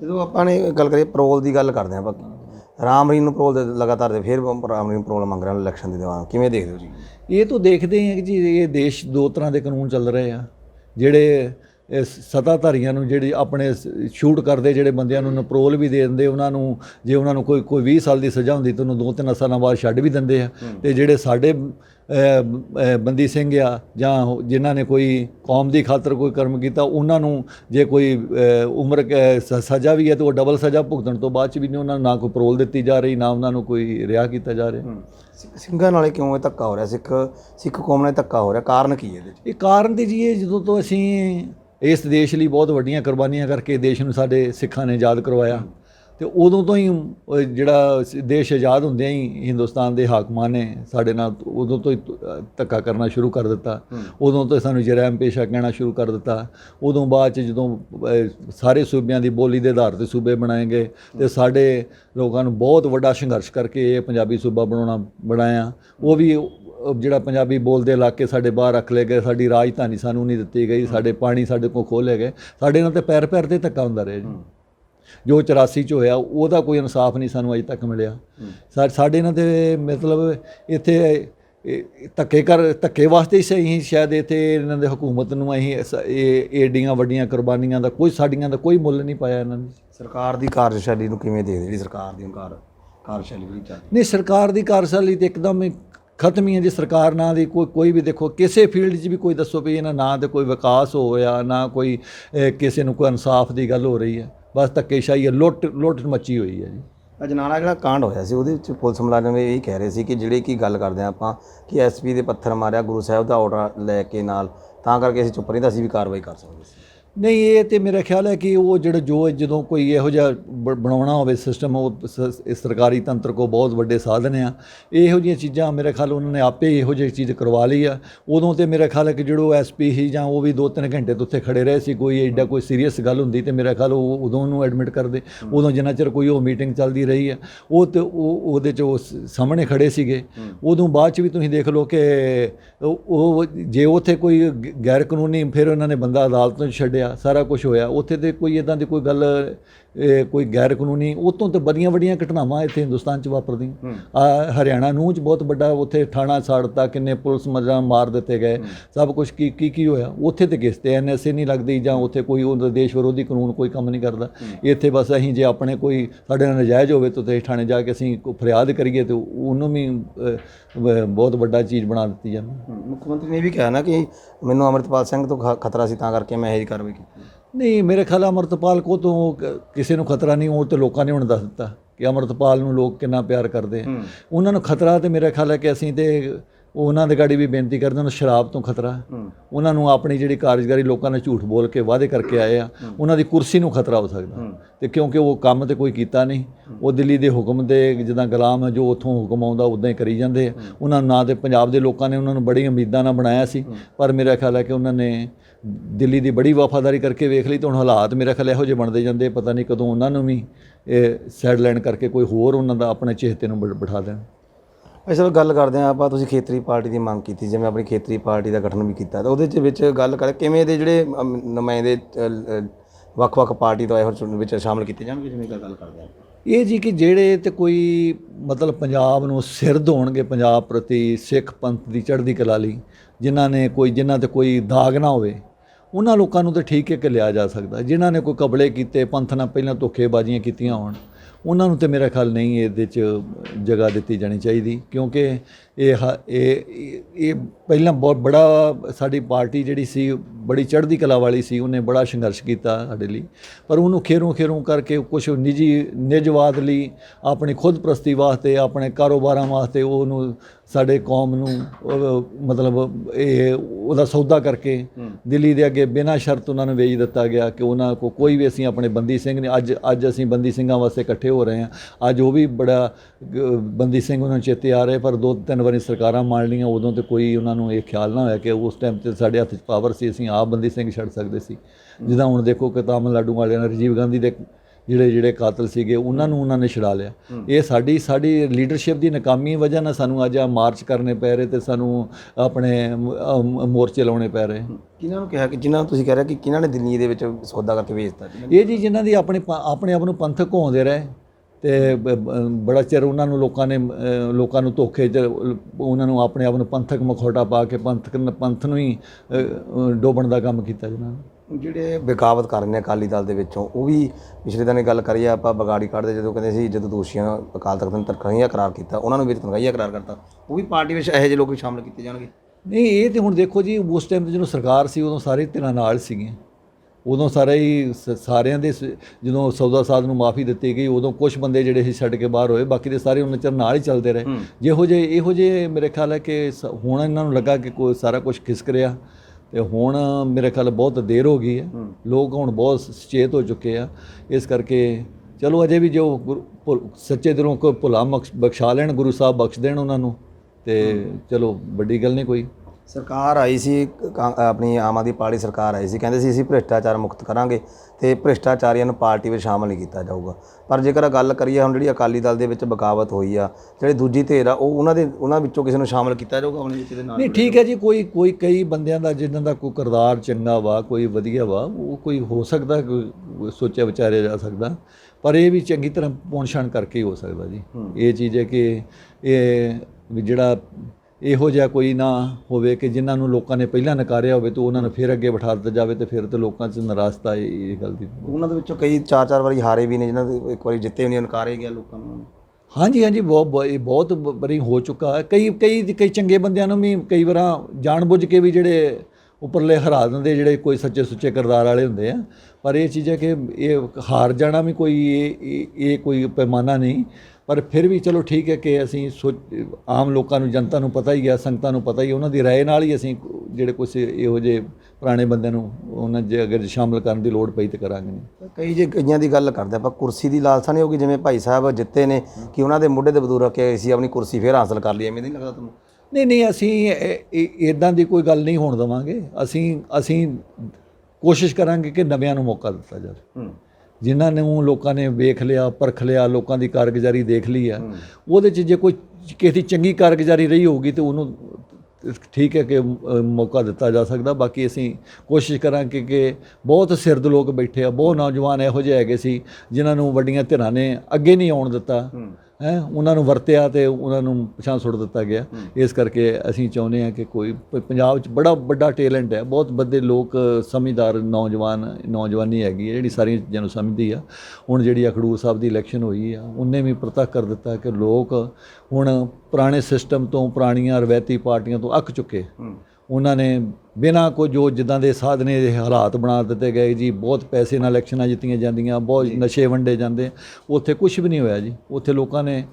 ਜਦੋਂ ਆਪਾਂ ਨੇ ਗੱਲ ਕਰੀਏ ਪਰੋਲ ਦੀ ਗੱਲ ਕਰਦੇ ਹਾਂ ਆਪਾਂ। ਰਾਮਰੀਨ ਨੂੰ ਪਰੋਲ ਦੇ ਲਗਾਤਾਰ ਦੇ ਫਿਰ ਰਾਮਰੀਨ ਪਰੋਲ ਮੰਗ ਰਹੇ ਨੇ ਇਲੈਕਸ਼ਨ ਦੇ ਦੌਰਾਨ। ਕਿਵੇਂ ਦੇਖਦੇ ਹੋ ਜੀ? ਇਹ ਤੋਂ ਦੇਖਦੇ ਹਾਂ ਕਿ ਜੀ, ਇਹ ਦੇਸ਼ ਦੋ ਤਰ੍ਹਾਂ ਦੇ ਕਾਨੂੰਨ ਚੱਲ ਰਹੇ ਆ, ਜਿਹੜੇ ਸੱਤਾਧਾਰੀਆਂ ਨੂੰ ਜਿਹੜੀ ਆਪਣੇ ਸ਼ੂਟ ਕਰਦੇ ਜਿਹੜੇ ਬੰਦਿਆਂ ਨੂੰ ਨਪਰੋਲ ਵੀ ਦੇ ਦਿੰਦੇ ਉਹਨਾਂ ਨੂੰ ਜੇ ਉਹਨਾਂ ਨੂੰ ਕੋਈ ਕੋਈ 20 ਸਾਲ ਦੀ ਸਜ਼ਾ ਹੁੰਦੀ ਤਾਂ ਉਹਨੂੰ ਦੋ ਤਿੰਨ ਸਾਲਾਂ ਬਾਅਦ ਛੱਡ ਵੀ ਦਿੰਦੇ ਆ। ਤੇ ਜਿਹੜੇ ਸਾਡੇ ਬੰਦੀ ਸਿੰਘ ਆ ਜਾਂ ਜਿਨ੍ਹਾਂ ਨੇ ਕੋਈ ਕੌਮ ਦੀ ਖਾਤਰ ਕੋਈ ਕਰਮ ਕੀਤਾ ਉਹਨਾਂ ਨੂੰ ਜੇ ਕੋਈ ਉਮਰ ਸਜ਼ਾ ਵੀ ਹੈ ਤਾਂ ਉਹ ਡਬਲ ਸਜ਼ਾ ਭੁਗਤਣ ਤੋਂ ਬਾਅਦ ਚ ਵੀ ਨਹੀਂ ਉਹਨਾਂ ਨੂੰ ਨਾ ਕੋਈ ਪਰੋਲ ਦਿੱਤੀ ਜਾ ਰਹੀ ਨਾ ਉਹਨਾਂ ਨੂੰ ਕੋਈ ਰਿਹਾ ਕੀਤਾ ਜਾ ਰਿਹਾ। ਸਿੰਘਾਂ ਨਾਲੇ ਕਿਉਂ ਇਹ ਧੱਕਾ ਹੋ ਰਿਹਾ? ਸਿੱਖ ਸਿੱਖ ਕੌਮ ਨਾਲ ਧੱਕਾ ਹੋ ਰਿਹਾ? ਕਾਰਨ ਕੀ ਹੈ ਇਹਦੇ 'ਚ? ਇਹ ਕਾਰਨ ਤੇ ਜੀ ਇਹ ਜਦੋਂ ਤੋਂ ਅਸੀਂ ਇਸ ਦੇਸ਼ ਲਈ ਬਹੁਤ ਵੱਡੀਆਂ ਕੁਰਬਾਨੀਆਂ ਕਰਕੇ ਦੇਸ਼ ਨੂੰ ਸਾਡੇ ਸਿੱਖਾਂ ਨੇ ਆਜ਼ਾਦ ਕਰਵਾਇਆ। ਤੇ ਉਦੋਂ ਤੋਂ ਹੀ ਜਿਹੜਾ ਦੇਸ਼ ਆਜ਼ਾਦ ਹੁੰਦਿਆਂ ਹੀ ਹਿੰਦੁਸਤਾਨ ਦੇ ਹਾਕਮਾਂ ਨੇ ਸਾਡੇ ਨਾਲ ਉਦੋਂ ਤੋਂ ਹੀ ਧੱਕਾ ਕਰਨਾ ਸ਼ੁਰੂ ਕਰ ਦਿੱਤਾ। ਉਦੋਂ ਤੋਂ ਸਾਨੂੰ ਜਰੈਮ ਪੇਸ਼ਾ ਕਹਿਣਾ ਸ਼ੁਰੂ ਕਰ ਦਿੱਤਾ। ਉਦੋਂ ਬਾਅਦ ਚ ਜਦੋਂ ਸਾਰੇ ਸੂਬਿਆਂ ਦੀ ਬੋਲੀ ਦੇ ਆਧਾਰ ਤੇ ਸੂਬੇ ਬਣਾਏ ਗਏ ਤੇ ਸਾਡੇ ਲੋਕਾਂ ਨੂੰ ਬਹੁਤ ਵੱਡਾ ਸੰਘਰਸ਼ ਕਰਕੇ ਇਹ ਪੰਜਾਬੀ ਸੂਬਾ ਬਣਾਉਣਾ ਬਣਾਇਆ। ਉਹ ਵੀ ਜਿਹੜਾ ਪੰਜਾਬੀ ਬੋਲਦੇ ਇਲਾਕੇ ਸਾਡੇ ਬਾਹਰ ਰੱਖ ਲਏ ਗਏ ਸਾਡੀ ਰਾਜਧਾਨੀ ਸਾਨੂੰ ਨਹੀਂ ਦਿੱਤੀ ਗਈ ਸਾਡੇ ਪਾਣੀ ਸਾਡੇ ਕੋਲ ਖੋਲੇ ਗਏ। ਸਾਡੇ ਨਾਲ ਤੇ ਪੈਰ ਪੈਰ ਤੇ ਧੱਕਾ ਹੁੰਦਾ ਰਿਹਾ ਜੀ। ਜੋ 84 ਚ ਹੋਇਆ ਉਹਦਾ ਕੋਈ ਇਨਸਾਫ ਨਹੀਂ ਸਾਨੂੰ ਅਜੇ ਤੱਕ ਮਿਲਿਆ। ਸਾਡੇ ਨਾਲ ਤੇ ਮਤਲਬ ਇੱਥੇ ਧੱਕੇ ਕਰ ਧੱਕੇ ਵਾਸਤੇ ਹੀ ਸਹੀ ਸ਼ਾਇਦ ਇੱਥੇ ਇਹਨਾਂ ਦੇ ਹਕੂਮਤ ਨੂੰ ਅਸੀਂ ਇਹ ਏਡੀਆਂ ਵੱਡੀਆਂ ਕੁਰਬਾਨੀਆਂ ਦਾ ਕੋਈ ਸਾਡੀਆਂ ਦਾ ਕੋਈ ਮੁੱਲ ਨਹੀਂ ਪਾਇਆ ਇਹਨਾਂ ਨੇ। ਸਰਕਾਰ ਦੀ ਕਾਰਜਸ਼ੈਲੀ ਨੂੰ ਕਿਵੇਂ ਦੇਖਦੇ ਜਿਹੜੀ ਸਰਕਾਰ ਦੀ ਕਾਰ ਕਾਰਜਸ਼ੈਲੀ ਨਹੀਂ ਸਰਕਾਰ ਦੀ ਕਾਰਜਸ਼ੈਲੀ ਤੇ ਇੱਕਦਮ ਖਤਮ ਹੀ ਹੈ ਜੀ ਸਰਕਾਰ ਨਾਂ ਦੀ ਕੋਈ ਕੋਈ ਵੀ ਦੇਖੋ ਕਿਸੇ ਫੀਲਡ 'ਚ ਵੀ ਕੋਈ ਦੱਸੋ ਵੀ ਇਹਨਾਂ ਨਾਂ ਤੇ ਕੋਈ ਵਿਕਾਸ ਹੋਇਆ ਨਾ ਕੋਈ ਅਹ, ਕਿਸੇ ਨੂੰ ਕੋਈ ਇਨਸਾਫ ਦੀ ਗੱਲ ਹੋ ਰਹੀ ਹੈ। ਬਸ ਧੱਕੇਸ਼ਾਹੀ ਹੈ ਲੁੱਟ ਲੁੱਟ ਮੱਚੀ ਹੋਈ ਹੈ ਜੀ। ਅਜਨਾਲਾ ਜਿਹੜਾ ਕਾਂਡ ਹੋਇਆ ਸੀ ਉਹਦੇ ਵਿੱਚ ਪੁਲਿਸ ਮੁਲਾਜ਼ਮ ਇਹ ਕਹਿ ਰਹੇ ਸੀ ਕਿ ਜਿਹੜੇ ਕੀ ਗੱਲ ਕਰਦੇ ਆ ਆਪਾਂ ਕਿ ਐਸਪੀ ਦੇ ਪੱਥਰ ਮਾਰਿਆ ਗੁਰੂ ਸਾਹਿਬ ਦਾ ਆਰਡਰ ਲੈ ਕੇ ਨਾਲ ਤਾਂ ਕਰਕੇ ਅਸੀਂ ਚੁੱਪ ਨਹੀਂ ਤਾਂ ਅਸੀਂ ਵੀ ਕਾਰਵਾਈ ਕਰ ਸਕਦੇ ਸੀ। ਨਹੀਂ ਇਹ ਤੇ ਮੇਰਾ ਖਿਆਲ ਹੈ ਕਿ ਉਹ ਜਿਹੜਾ ਜੋ ਜਦੋਂ ਕੋਈ ਇਹੋ ਜਿਹਾ ਬਣਾਉਣਾ ਹੋਵੇ ਸਿਸਟਮ ਉਹ ਸਰਕਾਰੀ ਤੰਤਰ ਕੋ ਬਹੁਤ ਵੱਡੇ ਸਾਧਨ ਆ। ਇਹੋ ਜਿਹੀਆਂ ਚੀਜ਼ਾਂ ਮੇਰੇ ਖਿਆਲ ਉਹਨਾਂ ਨੇ ਆਪੇ ਇਹੋ ਜਿਹੀ ਚੀਜ਼ ਕਰਵਾ ਲਈ ਆ। ਉਦੋਂ ਤੇ ਮੇਰਾ ਖਿਆਲ ਹੈ ਕਿ ਜਿਹੜੋ ਐਸਪੀ ਸੀ ਜਾਂ ਉਹ ਵੀ 2-3 ਘੰਟੇ ਤੋਂ ਉੱਥੇ ਖੜੇ ਰਹੇ ਸੀ ਕੋਈ ਐਡਾ ਕੋਈ ਸੀਰੀਅਸ ਗੱਲ ਹੁੰਦੀ ਤੇ ਮੇਰਾ ਖਿਆਲ ਉਹ ਉਦੋਂ ਉਹਨੂੰ ਐਡਮਿਟ ਕਰਦੇ। ਉਦੋਂ ਜਿੰਨਾ ਚਿਰ ਕੋਈ ਉਹ ਮੀਟਿੰਗ ਚੱਲਦੀ ਰਹੀ ਆ। ਉਹ ਤੇ ਉਹ ਉਹਦੇ ਚ ਉਹ ਸਾਹਮਣੇ ਖੜੇ ਸੀਗੇ। ਉਦੋਂ ਬਾਅਦ ਚ ਵੀ ਤੁਸੀਂ ਦੇਖ ਲਓ ਕਿ ਉਹ ਜੇ ਉੱਥੇ ਕੋਈ ਗੈਰ ਕਾਨੂੰਨੀ ਫਿਰ ਉਹਨਾਂ ਨੇ ਬੰਦਾ ਅਦਾਲਤ ਨੂੰ ਛੱਡਿਆ। ਸਾਰਾ ਕੁਝ ਹੋਇਆ। ਉੱਥੇ ਤੇ ਕੋਈ ਇਦਾਂ ਦੀ ਕੋਈ ਗੱਲ ਕੋਈ ਗੈਰ ਕਾਨੂੰਨੀ ਉਹ ਤੋਂ ਤੇ ਬੜੀਆਂ ਵੱਡੀਆਂ ਘਟਨਾਵਾਂ ਇੱਥੇ ਹਿੰਦੁਸਤਾਨ ਚ ਵਾਪਰਦੀਆਂ। ਆ ਹਰਿਆਣਾ ਨੂੰ ਚ ਬਹੁਤ ਵੱਡਾ ਉੱਥੇ ਥਾਣਾ ਸਾੜਤਾ ਕਿੰਨੇ ਪੁਲਿਸ ਮਰਜਾਂ ਮਾਰ ਦਿੱਤੇ ਗਏ। ਸਭ ਕੁਝ ਕੀ ਕੀ ਕੀ ਹੋਇਆ? ਉੱਥੇ ਤੇ ਕਿਸ ਤੇ? ਐਨਐਸਏ ਨਹੀਂ ਲੱਗਦੀ ਜਾਂ ਉੱਥੇ ਕੋਈ ਉਹ ਦੇਸ਼ ਵਿਰੋਧੀ ਕਾਨੂੰਨ ਕੋਈ ਕੰਮ ਨਹੀਂ ਕਰਦਾ। ਇੱਥੇ ਬਸ ਅਸੀਂ ਜੇ ਆਪਣੇ ਕੋਈ ਸਾਡੇ ਨਾਲ ਨਜਾਇਜ਼ ਹੋਵੇ ਤਾਂ ਤੇ ਥਾਣੇ ਜਾ ਕੇ ਅਸੀਂ ਕੋਈ ਫਰਿਆਦ ਕਰੀਏ ਤੇ ਉਹਨੂੰ ਵੀ ਬਹੁਤ ਵੱਡਾ ਚੀਜ਼ ਬਣਾ ਦਿੱਤੀ ਜਾਂਦੀ ਮੁੱਖ ਮੰਤਰੀ ਨੇ ਵੀ ਕਿਹਾ ਨਾ ਕਿ ਮੈਨੂੰ ਅਮਰਤਪਾਲ ਸਿੰਘ ਤੋਂ ਖਤਰਾ ਸੀ ਤਾਂ ਕਰਕੇ ਮੈਂ ਇਹ ਕਾਰਵਾਈ ਕੀਤੀ। ਨਹੀਂ ਮੇਰੇ ਖਿਆਲ ਅਮਰਤਪਾਲ ਕੋ ਤੋਂ ਕਿਸੇ ਨੂੰ ਖਤਰਾ ਨਹੀਂ ਉਹ ਤੇ ਲੋਕਾਂ ਨੇ ਹੁਣ ਦੱਸ ਦਿੱਤਾ ਕਿ ਅਮਰਤਪਾਲ ਨੂੰ ਲੋਕ ਕਿੰਨਾ ਪਿਆਰ ਕਰਦੇ ਆ। ਉਹਨਾਂ ਨੂੰ ਖਤਰਾ ਤੇ ਮੇਰੇ ਖਿਆਲ ਹੈ ਕਿ ਅਸੀਂ ਤੇ ਉਹਨਾਂ ਦੇ ਗਾੜੀ ਵੀ ਬੇਨਤੀ ਕਰਦੇ ਉਹਨਾਂ ਨੂੰ ਸ਼ਰਾਬ ਤੋਂ ਖਤਰਾ। ਉਹਨਾਂ ਨੂੰ ਆਪਣੀ ਜਿਹੜੀ ਕਾਰਜਕਾਰੀ ਲੋਕਾਂ ਨੇ ਝੂਠ ਬੋਲ ਕੇ ਵਾਅਦੇ ਕਰਕੇ ਆਏ ਆ ਉਹਨਾਂ ਦੀ ਕੁਰਸੀ ਨੂੰ ਖਤਰਾ ਹੋ ਸਕਦਾ। ਤੇ ਕਿਉਂਕਿ ਉਹ ਕੰਮ ਤੇ ਕੋਈ ਕੀਤਾ ਨਹੀਂ ਉਹ ਦਿੱਲੀ ਦੇ ਹੁਕਮ ਦੇ ਜਿੱਦਾਂ ਗੁਲਾਮ ਹੈ ਜੋ ਉੱਥੋਂ ਹੁਕਮ ਆਉਂਦਾ ਉਦਾਂ ਹੀ ਕਰੀ ਜਾਂਦੇ ਉਹਨਾਂ ਨੂੰ ਨਾ ਤੇ ਪੰਜਾਬ ਦੇ ਲੋਕਾਂ ਨੇ ਉਹਨਾਂ ਨੂੰ ਬੜੀ ਉਮੀਦਾਂ ਨਾਲ ਬਣਾਇਆ ਸੀ। ਪਰ ਮੇਰਾ ਖਿਆਲ ਹੈ ਕਿ ਉਹਨਾਂ ਨੇ ਦਿੱਲੀ ਦੀ ਬੜੀ ਵਫਾਦਾਰੀ ਕਰਕੇ ਵੇਖ ਲਈ ਤਾਂ ਹੁਣ ਹਾਲਾਤ ਮੇਰਾ ਖਿਆਲ ਇਹੋ ਜਿਹੇ ਬਣਦੇ ਜਾਂਦੇ ਪਤਾ ਨਹੀਂ ਕਦੋਂ ਉਹਨਾਂ ਨੂੰ ਵੀ ਇਹ ਸਾਈਡ ਲਾਈਨ ਕਰਕੇ ਕੋਈ ਹੋਰ ਉਹਨਾਂ ਦਾ ਆਪਣੇ ਚਿਹਤੇ ਨੂੰ ਬਿਠ- ਦੇਣ। ਅਸੀਂ ਚਲੋ ਗੱਲ ਕਰਦੇ ਹਾਂ ਆਪਾਂ ਤੁਸੀਂ ਖੇਤਰੀ ਪਾਰਟੀ ਦੀ ਮੰਗ ਕੀਤੀ ਜਿਵੇਂ ਆਪਣੀ ਖੇਤਰੀ ਪਾਰਟੀ ਦਾ ਗਠਨ ਵੀ ਕੀਤਾ ਤਾਂ ਉਹਦੇ ਚ ਵਿੱਚ ਗੱਲ ਕਰ ਕਿਵੇਂ ਦੇ ਜਿਹੜੇ ਨੁਮਾਇੰਦੇ ਵੱਖ-ਵੱਖ ਪਾਰਟੀ ਤੋਂ ਆਏ ਹੋਏ ਚੁਣ ਵਿੱਚ ਸ਼ਾਮਲ ਕੀਤੇ ਜਾਣਗੇ ਜਿਵੇਂ ਗੱਲ ਕਰਦੇ ਹਾਂ ਇਹ ਜੀ ਕਿ ਜਿਹੜੇ ਤੇ ਕੋਈ ਮਤਲਬ ਪੰਜਾਬ ਨੂੰ ਸਿਰ ਧੋਣਗੇ ਪੰਜਾਬ ਪ੍ਰਤੀ ਸਿੱਖ ਪੰਥ ਦੀ ਚੜ੍ਹਦੀ ਕਲਾ ਲਈ ਜਿਨ੍ਹਾਂ ਨੇ ਕੋਈ ਜਿਨ੍ਹਾਂ ਤੇ ਕੋਈ ਦਾਗ ਨਾ ਹੋਵੇ ਉਹਨਾਂ ਲੋਕਾਂ ਨੂੰ ਤਾਂ ਠੀਕ ਹੈ ਕਿ ਲਿਆ ਜਾ ਸਕਦਾ। ਜਿਨ੍ਹਾਂ ਨੇ ਕੋਈ ਕਬਲੇ ਕੀਤੇ, ਪੰਥ ਨਾਲ ਪਹਿਲਾਂ ਧੋਖੇਬਾਜ਼ੀਆਂ ਕੀਤੀਆਂ ਹੋਣ, ਉਹਨਾਂ ਨੂੰ ਤੇ ਮੇਰਾ ਖਿਆਲ ਨਹੀਂ ਇਹਦੇ 'ਚ ਜਗ੍ਹਾ ਦਿੱਤੀ ਜਾਣੀ ਚਾਹੀਦੀ। ਕਿਉਂਕਿ ਇਹ ਹ- ਇਹ, ਇਹ- ਪਹਿਲਾਂ ਬਹੁਤ ਬੜਾ ਸਾਡੀ ਪਾਰਟੀ ਜਿਹੜੀ ਸੀ, ਬੜੀ ਚੜ੍ਹਦੀ ਕਲਾ ਵਾਲੀ ਸੀ, ਉਹਨੇ ਬੜਾ ਸੰਘਰਸ਼ ਕੀਤਾ ਸਾਡੇ ਲਈ। ਪਰ ਉਹਨੂੰ ਖੇਰੋਂ ਖੇਰੋਂ ਕਰਕੇ ਕੁਝ ਨਿੱਜੀ ਨਿਜਵਾਦ ਲਈ ਆਪਣੀ ਖੁਦ ਪ੍ਰਸਤੀ ਵਾਸਤੇ, ਆਪਣੇ ਕਾਰੋਬਾਰਾਂ ਵਾਸਤੇ ਉਹਨੂੰ ਸਾਡੇ ਕੌਮ ਨੂੰ ਮਤਲਬ ਇਹ ਉਹਦਾ ਸੌਦਾ ਕਰਕੇ ਦਿੱਲੀ ਦੇ ਅੱਗੇ ਬਿਨਾਂ ਸ਼ਰਤ ਉਹਨਾਂ ਨੂੰ ਵੇਚ ਦਿੱਤਾ ਗਿਆ ਕਿ ਉਹਨਾਂ ਕੋ ਕੋਈ ਵੀ ਅਸੀਂ ਆਪਣੇ ਬੰਦੀ ਸਿੰਘ ਨੇ ਅੱਜ ਅੱਜ ਅਸੀਂ ਬੰਦੀ ਸਿੰਘਾਂ ਵਾਸਤੇ ਇਕੱਠੇ ਹੋ ਰਹੇ ਹਾਂ। ਅੱਜ ਉਹ ਵੀ ਬੜਾ ਬੰਦੀ ਸਿੰਘ ਉਹਨਾਂ ਨੂੰ ਚੇਤੇ ਆ ਰਹੇ ਪਰ ਦੋ ਤਿੰਨ ਵਾਰੀ ਸਰਕਾਰਾਂ ਮਾਰ ਲਈਆਂ ਉਦੋਂ ਤੇ ਕੋਈ ਉਹਨਾਂ ਨੂੰ ਇਹ ਖਿਆਲ ਨਾ ਹੋਇਆ ਕਿ ਉਸ ਟਾਈਮ ਤੇ ਸਾਡੇ ਹੱਥ 'ਚ ਪਾਵਰ ਸੀ ਅਸੀਂ ਆਪ ਬੰਦੀ ਸਿੰਘ ਛੱਡ ਸਕਦੇ ਸੀ। ਜਿੱਦਾਂ ਹੁਣ ਦੇਖੋ ਕਿ ਤਾਮਿਲਨਾਡੂ ਵਾਲਿਆਂ ਨੇ ਰਾਜੀਵ ਗਾਂਧੀ ਦੇ ਜਿਹੜੇ ਜਿਹੜੇ ਕਾਤਲ ਸੀਗੇ ਉਹਨਾਂ ਨੂੰ ਉਹਨਾਂ ਨੇ ਛੁਡਾ ਲਿਆ। ਇਹ ਸਾਡੀ ਸਾਡੀ ਲੀਡਰਸ਼ਿਪ ਦੀ ਨਾਕਾਮੀ ਵਜ੍ਹਾ ਨਾਲ ਸਾਨੂੰ ਅੱਜ ਆ ਮਾਰਚ ਕਰਨੇ ਪੈ ਰਹੇ ਤੇ ਸਾਨੂੰ ਆਪਣੇ ਮੋਰਚੇ ਲਾਉਣੇ ਪੈ ਰਹੇ। ਕਿਹਨਾਂ ਨੂੰ ਕਿਹਾ ਕਿ ਜਿਨ੍ਹਾਂ ਨੂੰ ਤੁਸੀਂ ਕਹਿ ਰਹੇ ਕਿ ਕਿਹਨਾਂ ਨੇ ਦਿੱਲੀ ਦੇ ਵਿੱਚ ਸੌਦਾ ਕਰਕੇ ਵੇਚਤਾ ਇਹ ਜੀ ਜਿਨ੍ਹਾਂ ਦੀ ਆਪਣੇ ਆਪਣੇ ਆਪ ਨੂੰ ਪੰਥਕ ਹੋਂਦੇ ਰਹੇ ਤੇ ਬੜਾ ਚਿਰ ਉਹਨਾਂ ਨੂੰ ਲੋਕਾਂ ਨੇ ਲੋਕਾਂ ਨੂੰ ਧੋਖੇ ਚ ਉਹਨਾਂ ਨੂੰ ਆਪਣੇ ਆਪ ਨੂੰ ਪੰਥਕ ਮਖੌਟਾ ਪਾ ਕੇ ਪੰਥਕ ਪੰਥ ਨੂੰ ਹੀ ਡੋਬਣ ਦਾ ਕੰਮ ਕੀਤਾ ਜਿਨ੍ਹਾਂ ਨੇ। ਜਿਹੜੇ ਬਗਾਵਤ ਕਰ ਰਹੇ ਨੇ ਅਕਾਲੀ ਦਲ ਦੇ ਵਿੱਚੋਂ ਉਹ ਵੀ ਪਿਛਲੇ ਦਿਨ ਇਹ ਗੱਲ ਕਰੀ ਆ ਆਪਾਂ ਬਗਾੜੀ ਕੱਢਦੇ ਜਦੋਂ ਕਹਿੰਦੇ ਸੀ ਜਦੋਂ ਦੋਸ਼ੀਆਂ ਅਕਾਲ ਤਖਤ ਨੇ ਤਨਖਾਹੀਆ ਕਰਾਰ ਕੀਤਾ ਉਹਨਾਂ ਨੂੰ ਵੀ ਤਨਖਾਹੀਆ ਕਰਾਰ ਕਰਤਾ। ਉਹ ਵੀ ਪਾਰਟੀ ਵਿੱਚ ਇਹੋ ਜਿਹੇ ਲੋਕ ਵੀ ਸ਼ਾਮਲ ਕੀਤੇ ਜਾਣਗੇ। ਨਹੀਂ ਇਹ ਤੇ ਹੁਣ ਦੇਖੋ ਜੀ ਉਸ ਟਾਈਮ ਤੇ ਜਦੋਂ ਸਰਕਾਰ ਸੀ ਉਦੋਂ ਸਾਰੇ ਧਿਰਾਂ ਨਾਲ ਸੀਗੀਆਂ। ਉਦੋਂ ਸਾਰੇ ਹੀ ਸਾਰਿਆਂ ਦੇ ਜਦੋਂ ਸੌਦਾ ਸਾਧ ਨੂੰ ਮਾਫੀ ਦਿੱਤੀ ਗਈ ਉਦੋਂ ਕੁਝ ਬੰਦੇ ਜਿਹੜੇ ਸੀ ਛੱਡ ਕੇ ਬਾਹਰ ਹੋਏ ਬਾਕੀ ਦੇ ਸਾਰੇ ਉਹਨਾਂ ਚਿਰ ਨਾਲ ਹੀ ਚੱਲਦੇ ਰਹੇ। ਜਿਹੋ ਜਿਹੇ ਇਹੋ ਜਿਹੇ ਮੇਰੇ ਖਿਆਲ ਹੈ ਕਿ ਹੁਣ ਇਹਨਾਂ ਨੂੰ ਲੱਗਾ ਕਿ ਕੋਈ ਸਾਰਾ ਕੁਝ ਖਿਸਕ ਰਿਹਾ। ਤੇ ਹੁਣ ਮੇਰੇ ਖਿਆਲ ਬਹੁਤ ਦੇਰ ਹੋ ਗਈ ਹੈ। ਲੋਕ ਹੁਣ ਬਹੁਤ ਸੁਚੇਤ ਹੋ ਚੁੱਕੇ ਆ। ਇਸ ਕਰਕੇ ਚਲੋ ਅਜੇ ਵੀ ਜੋ ਸੱਚੇ ਦਿਲੋਂ ਕੋਈ ਭੁਲਾ ਬਖਸ਼ਾ ਲੈਣ ਗੁਰੂ ਸਾਹਿਬ ਬਖਸ਼ ਦੇਣ ਉਹਨਾਂ ਨੂੰ ਤੇ ਚਲੋ ਵੱਡੀ ਗੱਲ ਨਹੀਂ ਕੋਈ। ਸਰਕਾਰ ਆਈ ਸੀ ਕਾਂ- ਆਪਣੀ ਆਮ ਆਦਮੀ ਪਾਰਟੀ ਸਰਕਾਰ ਆਈ ਸੀ ਕਹਿੰਦੇ ਸੀ ਅਸੀਂ ਭ੍ਰਿਸ਼ਟਾਚਾਰ ਮੁਕਤ ਕਰਾਂਗੇ ਤੇ ਭ੍ਰਿਸ਼ਟਾਚਾਰੀਆਂ ਨੂੰ ਪਾਰਟੀ ਵਿੱਚ ਸ਼ਾਮਲ ਨਹੀਂ ਕੀਤਾ ਜਾਊਗਾ। ਪਰ ਜੇਕਰ ਗੱਲ ਕਰੀਏ ਹੁਣ ਜਿਹੜੀ ਅਕਾਲੀ ਦਲ ਦੇ ਵਿੱਚ ਬਗਾਵਤ ਹੋਈ ਆ ਜਿਹੜੇ ਦੂਜੀ ਧਿਰ ਆ ਉਹ ਉਹਨਾਂ ਦੇ ਉਹਨਾਂ ਵਿੱਚੋਂ ਕਿਸੇ ਨੂੰ ਸ਼ਾਮਲ ਕੀਤਾ ਜਾਊਗਾ ਆਪਣੇ ਵਿੱਚ ਦੇ ਨਾਲ ਨਹੀਂ ਠੀਕ ਹੈ ਜੀ ਕੋਈ ਕੋਈ ਕਈ ਬੰਦਿਆਂ ਦਾ ਜਿਨ੍ਹਾਂ ਦਾ ਕੋਈ ਕਿਰਦਾਰ ਚੰਗਾ ਵਾ ਕੋਈ ਵਧੀਆ ਵਾ ਉਹ ਕੋਈ ਹੋ ਸਕਦਾ ਕੋਈ ਸੋਚਿਆ ਵਿਚਾਰਿਆ ਜਾ ਸਕਦਾ ਪਰ ਇਹ ਵੀ ਚੰਗੀ ਤਰ੍ਹਾਂ ਪਹੁੰਚਣ ਕਰਕੇ ਹੀ ਹੋ ਸਕਦਾ ਜੀ। ਇਹ ਚੀਜ਼ ਹੈ ਕਿ ਇਹ ਵੀ ਜਿਹੜਾ ਇਹੋ ਜਿਹਾ ਕੋਈ ਨਾ ਹੋਵੇ ਕਿ ਜਿਨ੍ਹਾਂ ਨੂੰ ਲੋਕਾਂ ਨੇ ਪਹਿਲਾਂ ਨਕਾਰਿਆ ਹੋਵੇ ਤੇ ਉਹਨਾਂ ਨੂੰ ਫਿਰ ਅੱਗੇ ਬਿਠਾ ਦਿੱਤਾ ਜਾਵੇ ਤੇ ਫਿਰ ਤੇ ਲੋਕਾਂ 'ਚ ਨਿਰਾਸ਼ਤਾ ਇਹ ਇਹ ਗੱਲ ਦੀ। ਉਹਨਾਂ ਦੇ ਵਿੱਚੋਂ ਕਈ ਚਾਰ ਚਾਰ ਵਾਰੀ ਹਾਰੇ ਵੀ ਨੇ ਜਿਨ੍ਹਾਂ ਦੇ ਇੱਕ ਵਾਰੀ ਜਿੱਤੇ ਵੀ ਨਹੀਂ ਨਕਾਰੇ ਗਿਆ ਲੋਕਾਂ ਨੂੰ। ਹਾਂਜੀ ਹਾਂਜੀ ਬਹੁਤ ਇਹ ਬਹੁਤ ਬਰੀ ਹੋ ਚੁੱਕਾ ਹੈ। ਕਈ ਕਈ ਕਈ ਚੰਗੇ ਬੰਦਿਆਂ ਨੂੰ ਵੀ ਕਈ ਵਾਰਾਂ ਜਾਣਬੁੱਝ ਕੇ ਵੀ ਜਿਹੜੇ ਉੱਪਰਲੇ ਹਰਾ ਦਿੰਦੇ ਜਿਹੜੇ ਕੋਈ ਸੱਚੇ ਸੁੱਚੇ ਕਿਰਦਾਰ ਵਾਲੇ ਹੁੰਦੇ ਆ। ਪਰ ਇਹ ਚੀਜ਼ ਹੈ ਕਿ ਇਹ ਹਾਰ ਜਾਣਾ ਵੀ ਕੋਈ ਇਹ ਕੋਈ ਪੈਮਾਨਾ ਨਹੀਂ। ਪਰ ਫਿਰ ਵੀ ਚਲੋ ਠੀਕ ਹੈ ਕਿ ਅਸੀਂ ਆਮ ਲੋਕਾਂ ਨੂੰ ਜਨਤਾ ਨੂੰ ਪਤਾ ਹੀ ਹੈ ਸੰਗਤਾਂ ਨੂੰ ਪਤਾ ਹੀ ਉਹਨਾਂ ਦੀ ਰਾਏ ਨਾਲ ਹੀ ਅਸੀਂ ਜਿਹੜੇ ਕੁਝ ਇਹੋ ਜਿਹੇ ਪੁਰਾਣੇ ਬੰਦਿਆਂ ਨੂੰ ਉਹਨਾਂ ਜੇ ਅਗਰ ਸ਼ਾਮਲ ਕਰਨ ਦੀ ਲੋੜ ਪਈ ਤੇ ਕਰਾਂਗੇ। ਕਈ ਜੇ ਕਈਆਂ ਦੀ ਗੱਲ ਕਰਦੇ ਆਪਾਂ ਕੁਰਸੀ ਦੀ ਲਾਲਸਾ ਨਹੀਂ ਹੋਗੀ ਜਿਵੇਂ ਭਾਈ ਸਾਹਿਬ ਜਿੱਤੇ ਨੇ ਕਿ ਉਹਨਾਂ ਦੇ ਮੁੱਢੇ ਤੇ ਬਦੂਰ ਰੱਖ ਕੇ ਅਸੀਂ ਆਪਣੀ ਕੁਰਸੀ ਫੇਰ ਹਾਸਲ ਕਰ ਲਈ ਐਵੇਂ ਨਹੀਂ ਲੱਗਦਾ ਤੁਹਾਨੂੰ? ਨਹੀਂ ਨਹੀਂ ਅਸੀਂ ਇਦਾਂ ਦੀ ਕੋਈ ਗੱਲ ਨਹੀਂ ਹੋਣ ਦੇਵਾਂਗੇ। ਅਸੀਂ ਅਸੀਂ ਕੋਸ਼ਿਸ਼ ਕਰਾਂਗੇ ਕਿ ਨਵਿਆਂ ਨੂੰ ਮੌਕਾ ਦਿੱਤਾ ਜਾਵੇ। ਹੂੰ। ਜਿਨ੍ਹਾਂ ਨੂੰ ਲੋਕਾਂ ਨੇ ਵੇਖ ਲਿਆ ਪਰਖ ਲਿਆ ਲੋਕਾਂ ਦੀ ਕਾਰਗੁਜ਼ਾਰੀ ਦੇਖ ਲਈ ਆ ਉਹਦੇ 'ਚ ਜੇ ਕੋਈ ਕਿਸੇ ਦੀ ਚੰਗੀ ਕਾਰਗੁਜ਼ਾਰੀ ਰਹੀ ਹੋਊਗੀ ਤੇ ਉਹਨੂੰ ਠੀਕ ਹੈ ਕਿ ਮੌਕਾ ਦਿੱਤਾ ਜਾ ਸਕਦਾ। ਬਾਕੀ ਅਸੀਂ ਕੋਸ਼ਿਸ਼ ਕਰਾਂਗੇ ਕਿ ਬਹੁਤ ਸਿਰਦ ਲੋਕ ਬੈਠੇ ਆ ਬਹੁਤ ਨੌਜਵਾਨ ਇਹੋ ਜਿਹੇ ਹੈਗੇ ਸੀ ਜਿਨ੍ਹਾਂ ਨੂੰ ਵੱਡੀਆਂ ਧਿਰਾਂ ਨੇ ਅੱਗੇ ਨਹੀਂ ਆਉਣ ਦਿੱਤਾ। ਹੈ ਉਹਨਾਂ ਨੂੰ ਵਰਤਿਆ ਤੇ ਉਹਨਾਂ ਨੂੰ ਪਛਾਣ ਸੁੱਟ ਦਿੱਤਾ ਗਿਆ। ਇਸ ਕਰਕੇ ਅਸੀਂ ਚਾਹੁੰਦੇ ਹਾਂ ਕਿ ਕੋਈ ਪੰਜਾਬ 'ਚ ਬੜਾ ਵੱਡਾ ਟੈਲੈਂਟ ਹੈ। ਬਹੁਤ ਵੱਡੇ ਲੋਕ ਸਮਝਦਾਰ ਨੌਜਵਾਨ ਨੌਜਵਾਨੀ ਹੈਗੀ ਹੈ ਜਿਹੜੀ ਸਾਰੀਆਂ ਚੀਜ਼ਾਂ ਨੂੰ ਸਮਝਦੀ ਆ। ਹੁਣ ਜਿਹੜੀ ਅਖੜੂਰ ਸਾਹਿਬ ਦੀ ਇਲੈਕਸ਼ਨ ਹੋਈ ਆ ਉਹਨੇ ਵੀ ਪ੍ਰਤੱਖ ਕਰ ਦਿੱਤਾ ਕਿ ਲੋਕ ਹੁਣ ਪੁਰਾਣੇ ਸਿਸਟਮ ਤੋਂ ਪੁਰਾਣੀਆਂ ਰਵਾਇਤੀ ਪਾਰਟੀਆਂ ਤੋਂ ਅੱਕ ਚੁੱਕੇ। ਉਹਨਾਂ ਨੇ ਬਿਨਾਂ ਕੋਈ ਜੋ ਜਿੱਦਾਂ ਦੇ ਸਾਧਨੇ ਦੇ ਹਾਲਾਤ ਬਣਾ ਦਿੱਤੇ ਗਏ ਜੀ ਬਹੁਤ ਪੈਸੇ ਨਾਲ ਇਲੈਕਸ਼ਨਾਂ ਜਿੱਤੀਆਂ ਜਾਂਦੀਆਂ ਬਹੁਤ ਨਸ਼ੇ ਵੰਡੇ ਜਾਂਦੇ। ਉੱਥੇ ਕੁਝ ਵੀ ਨਹੀਂ ਹੋਇਆ ਜੀ। ਉੱਥੇ ਲੋਕਾਂ ਨੇ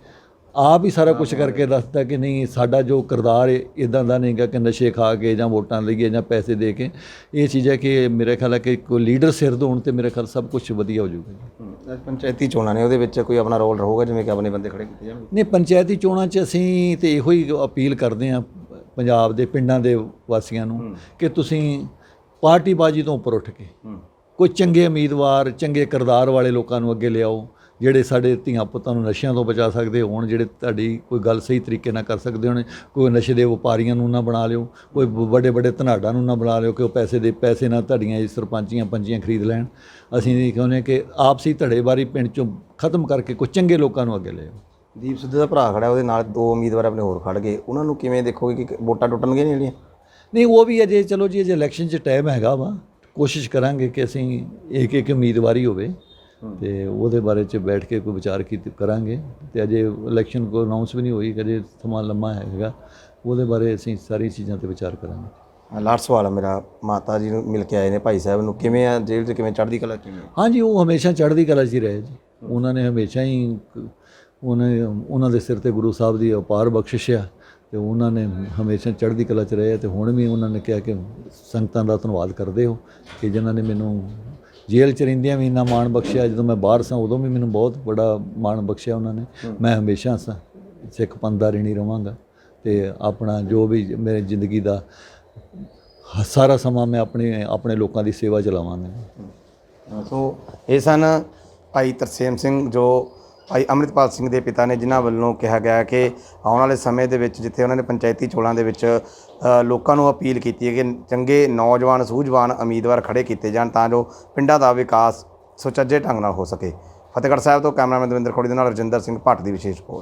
ਆਪ ਹੀ ਸਾਰਾ ਕੁਝ ਕਰਕੇ ਦੱਸਤਾ ਕਿ ਨਹੀਂ ਸਾਡਾ ਜੋ ਕਿਰਦਾਰ ਇਦਾਂ ਦਾ ਨਹੀਂਗਾ ਕਿ ਨਸ਼ੇ ਖਾ ਕੇ ਜਾਂ ਵੋਟਾਂ ਲਈਏ ਜਾਂ ਪੈਸੇ ਦੇ ਕੇ। ਇਹ ਚੀਜ਼ ਹੈ ਕਿ ਮੇਰੇ ਖਿਆਲ ਹੈ ਕਿ ਕੋਈ ਲੀਡਰ ਸਿਰ ਹੋਣ ਤੇ ਮੇਰੇ ਖਿਆਲ ਸਭ ਕੁਝ ਵਧੀਆ ਹੋ ਜਾਊਗਾ ਪੰਚਾਇਤੀ ਚੋਣਾਂ ਨੇ ਉਹਦੇ ਵਿੱਚ ਕੋਈ ਆਪਣਾ ਰੋਲ ਰਹੂਗਾ ਜਿਵੇਂ ਕਿ ਆਪਣੇ ਬੰਦੇ ਖੜੇ ਕੀਤੇ ਜਾਣਗੇ? ਨਹੀਂ ਪੰਚਾਇਤੀ ਚੋਣਾਂ 'ਚ ਅਸੀਂ ਤੇ ਇਹੋ ਹੀ ਅਪੀਲ ਕਰਦੇ ਹਾਂ ਪੰਜਾਬ ਦੇ ਪਿੰਡਾਂ ਦੇ ਵਾਸੀਆਂ ਨੂੰ ਕਿ ਤੁਸੀਂ ਪਾਰਟੀਬਾਜ਼ੀ ਤੋਂ ਉੱਪਰ ਉੱਠ ਕੇ ਕੋਈ ਚੰਗੇ ਉਮੀਦਵਾਰ ਚੰਗੇ ਕਿਰਦਾਰ ਵਾਲੇ ਲੋਕਾਂ ਨੂੰ ਅੱਗੇ ਲਿਆਓ ਜਿਹੜੇ ਸਾਡੇ ਧੀਆਂ ਪੁੱਤਾਂ ਨੂੰ ਨਸ਼ਿਆਂ ਤੋਂ ਬਚਾ ਸਕਦੇ ਹੋਣ ਜਿਹੜੇ ਤੁਹਾਡੀ ਕੋਈ ਗੱਲ ਸਹੀ ਤਰੀਕੇ ਨਾਲ ਕਰ ਸਕਦੇ ਹੋਣ ਕੋਈ ਨਸ਼ੇ ਦੇ ਵਪਾਰੀਆਂ ਨੂੰ ਨਾ ਬਣਾ ਲਿਓ ਕੋਈ ਵੱਡੇ ਵੱਡੇ ਧਨਾੜਾਂ ਨੂੰ ਨਾ ਬਣਾ ਲਿਓ ਕਿ ਉਹ ਪੈਸੇ ਦੇ ਪੈਸੇ ਨਾਲ ਤੁਹਾਡੀਆਂ ਇਹ ਸਰਪੰਚੀਆਂ ਪੰਚੀਆਂ ਖਰੀਦ ਲੈਣ। ਅਸੀਂ ਇਹ ਕਹਿੰਦੇ ਕਿ ਆਪਸੀ ਧੜੇਬਾਰੀ ਪਿੰਡ ਚੋਂ ਖਤਮ ਕਰਕੇ ਕੋਈ ਚੰਗੇ ਲੋਕਾਂ ਨੂੰ ਅੱਗੇ ਲਿਆਓ। ਦੀਪ ਸਿੱਧੂ ਦਾ ਭਰਾ ਖੜਾ ਉਹਦੇ ਨਾਲ ਦੋ ਉਮੀਦਵਾਰ ਆਪਣੇ ਹੋਰ ਖੜ ਗਏ। ਉਹਨਾਂ ਨੂੰ ਕਿਵੇਂ ਦੇਖੋਗੇ ਕਿ ਵੋਟਾਂ ਟੁੱਟਣਗੀਆਂ ਨਹੀਂ ਜਿਹੜੀਆਂ? ਨਹੀਂ ਉਹ ਵੀ ਅਜੇ ਚਲੋ ਜੀ ਅਜੇ ਇਲੈਕਸ਼ਨ 'ਚ ਟਾਈਮ ਹੈਗਾ ਵਾ। ਕੋਸ਼ਿਸ਼ ਕਰਾਂਗੇ ਕਿ ਅਸੀਂ ਇੱਕ ਇੱਕ ਉਮੀਦਵਾਰੀ ਹੋਵੇ ਤੇ ਉਹਦੇ ਬਾਰੇ 'ਚ ਬੈਠ ਕੇ ਕੋਈ ਵਿਚਾਰ ਕੀਤੀ ਕਰਾਂਗੇ। ਤੇ ਅਜੇ ਇਲੈਕਸ਼ਨ ਕੋ ਅਨਾਉਂਸ ਵੀ ਨਹੀਂ ਹੋਈ ਕਦੇ ਸਮਾਂ ਲੰਮਾ ਹੈਗਾ। ਉਹਦੇ ਬਾਰੇ ਅਸੀਂ ਸਾਰੀ ਚੀਜ਼ਾਂ ਤੇ ਵਿਚਾਰ ਕਰਾਂਗੇ। ਲਾਸਟ ਸਵਾਲ ਮੇਰਾ ਮਾਤਾ ਜੀ ਨੂੰ ਮਿਲ ਕੇ ਆਏ ਨੇ ਭਾਈ ਸਾਹਿਬ ਨੂੰ ਕਿਵੇਂ ਆ ਜੇਲ੍ਹ 'ਚ ਕਿਵੇਂ ਚੜ੍ਹਦੀ ਕਲਾ ਕਿਵੇਂ ਹਾਂਜੀ ਉਹ ਹਮੇਸ਼ਾ ਚੜ੍ਹਦੀ ਕਲਾ 'ਚ ਹੀ ਰਹੇ ਜੀ। ਉਹਨਾਂ ਨੇ ਹਮੇਸ਼ਾ ਹੀ ਕ- ਉਹਨਾਂ ਉਹਨਾਂ ਦੇ ਸਿਰ ਤੇ ਗੁਰੂ ਸਾਹਿਬ ਦੀ ਅਪਾਰ ਬਖਸ਼ਿਸ਼ ਆ ਤੇ ਉਹਨਾਂ ਨੇ ਹਮੇਸ਼ਾ ਚੜ੍ਹਦੀ ਕਲਾ 'ਚ ਰਹੇ ਤੇ ਹੁਣ ਵੀ ਉਹਨਾਂ ਨੇ ਕਿਹਾ ਕਿ ਸੰਗਤਾਂ ਦਾ ਧੰਨਵਾਦ ਕਰਦੇ ਹੋ ਕਿ ਜਿਨ੍ਹਾਂ ਨੇ ਮੈਨੂੰ ਜੇਲ੍ਹ 'ਚ ਰਹਿੰਦਿਆਂ ਵੀ ਇੰਨਾ ਮਾਣ ਬਖਸ਼ਿਆ ਜਦੋਂ ਮੈਂ ਬਾਹਰ ਸਾਂ ਉਦੋਂ ਵੀ ਮੈਨੂੰ ਬਹੁਤ ਬੜਾ ਮਾਣ ਬਖਸ਼ਿਆ ਉਹਨਾਂ ਨੇ। ਮੈਂ ਹਮੇਸ਼ਾ ਸ- ਸਿੱਖ ਪੰਥ ਦਾ ਰਿਣੀ ਰਵਾਂਗਾ ਤੇ ਆਪਣਾ ਜੋ ਵੀ ਮੇਰੇ ਜ਼ਿੰਦਗੀ ਦਾ ਸਾਰਾ ਸਮਾਂ ਮੈਂ ਆਪਣੇ ਆਪਣੇ ਲੋਕਾਂ ਦੀ ਸੇਵਾ ਚ ਲਾਵਾਂਗਾ। ਸੋ ਇਹ ਸਨ ਭਾਈ ਤਰਸੇਮ ਸਿੰਘ ਜੋ ਭਾਈ ਅੰਮ੍ਰਿਤਪਾਲ ਸਿੰਘ ਦੇ ਪਿਤਾ ਨੇ ਜਿਨ੍ਹਾਂ ਵੱਲੋਂ ਕਿਹਾ ਗਿਆ ਕਿ ਆਉਣ ਵਾਲੇ ਸਮੇਂ ਦੇ ਵਿੱਚ ਜਿੱਥੇ ਉਹਨਾਂ ਨੇ ਪੰਚਾਇਤੀ ਚੋਣਾਂ ਦੇ ਵਿੱਚ ਲੋਕਾਂ ਨੂੰ ਅਪੀਲ ਕੀਤੀ ਹੈ ਕਿ ਚੰਗੇ ਨੌਜਵਾਨ, ਸੂਝਵਾਨ ਉਮੀਦਵਾਰ ਖੜੇ ਕੀਤੇ ਜਾਣ ਤਾਂ ਜੋ ਪਿੰਡਾਂ ਦਾ ਵਿਕਾਸ ਸੁਚੱਜੇ ਢੰਗ ਨਾਲ ਹੋ ਸਕੇ। ਫਤਿਹਗੜ੍ਹ ਸਾਹਿਬ ਤੋਂ ਕੈਮਰਾਮੈਨ ਦਵਿੰਦਰ ਖੋੜੀ ਦੇ ਨਾਲ ਰਜਿੰਦਰ ਸਿੰਘ ਭੱਟ ਦੀ ਵਿਸ਼ੇਸ਼ ਰਿਪੋਰਟ।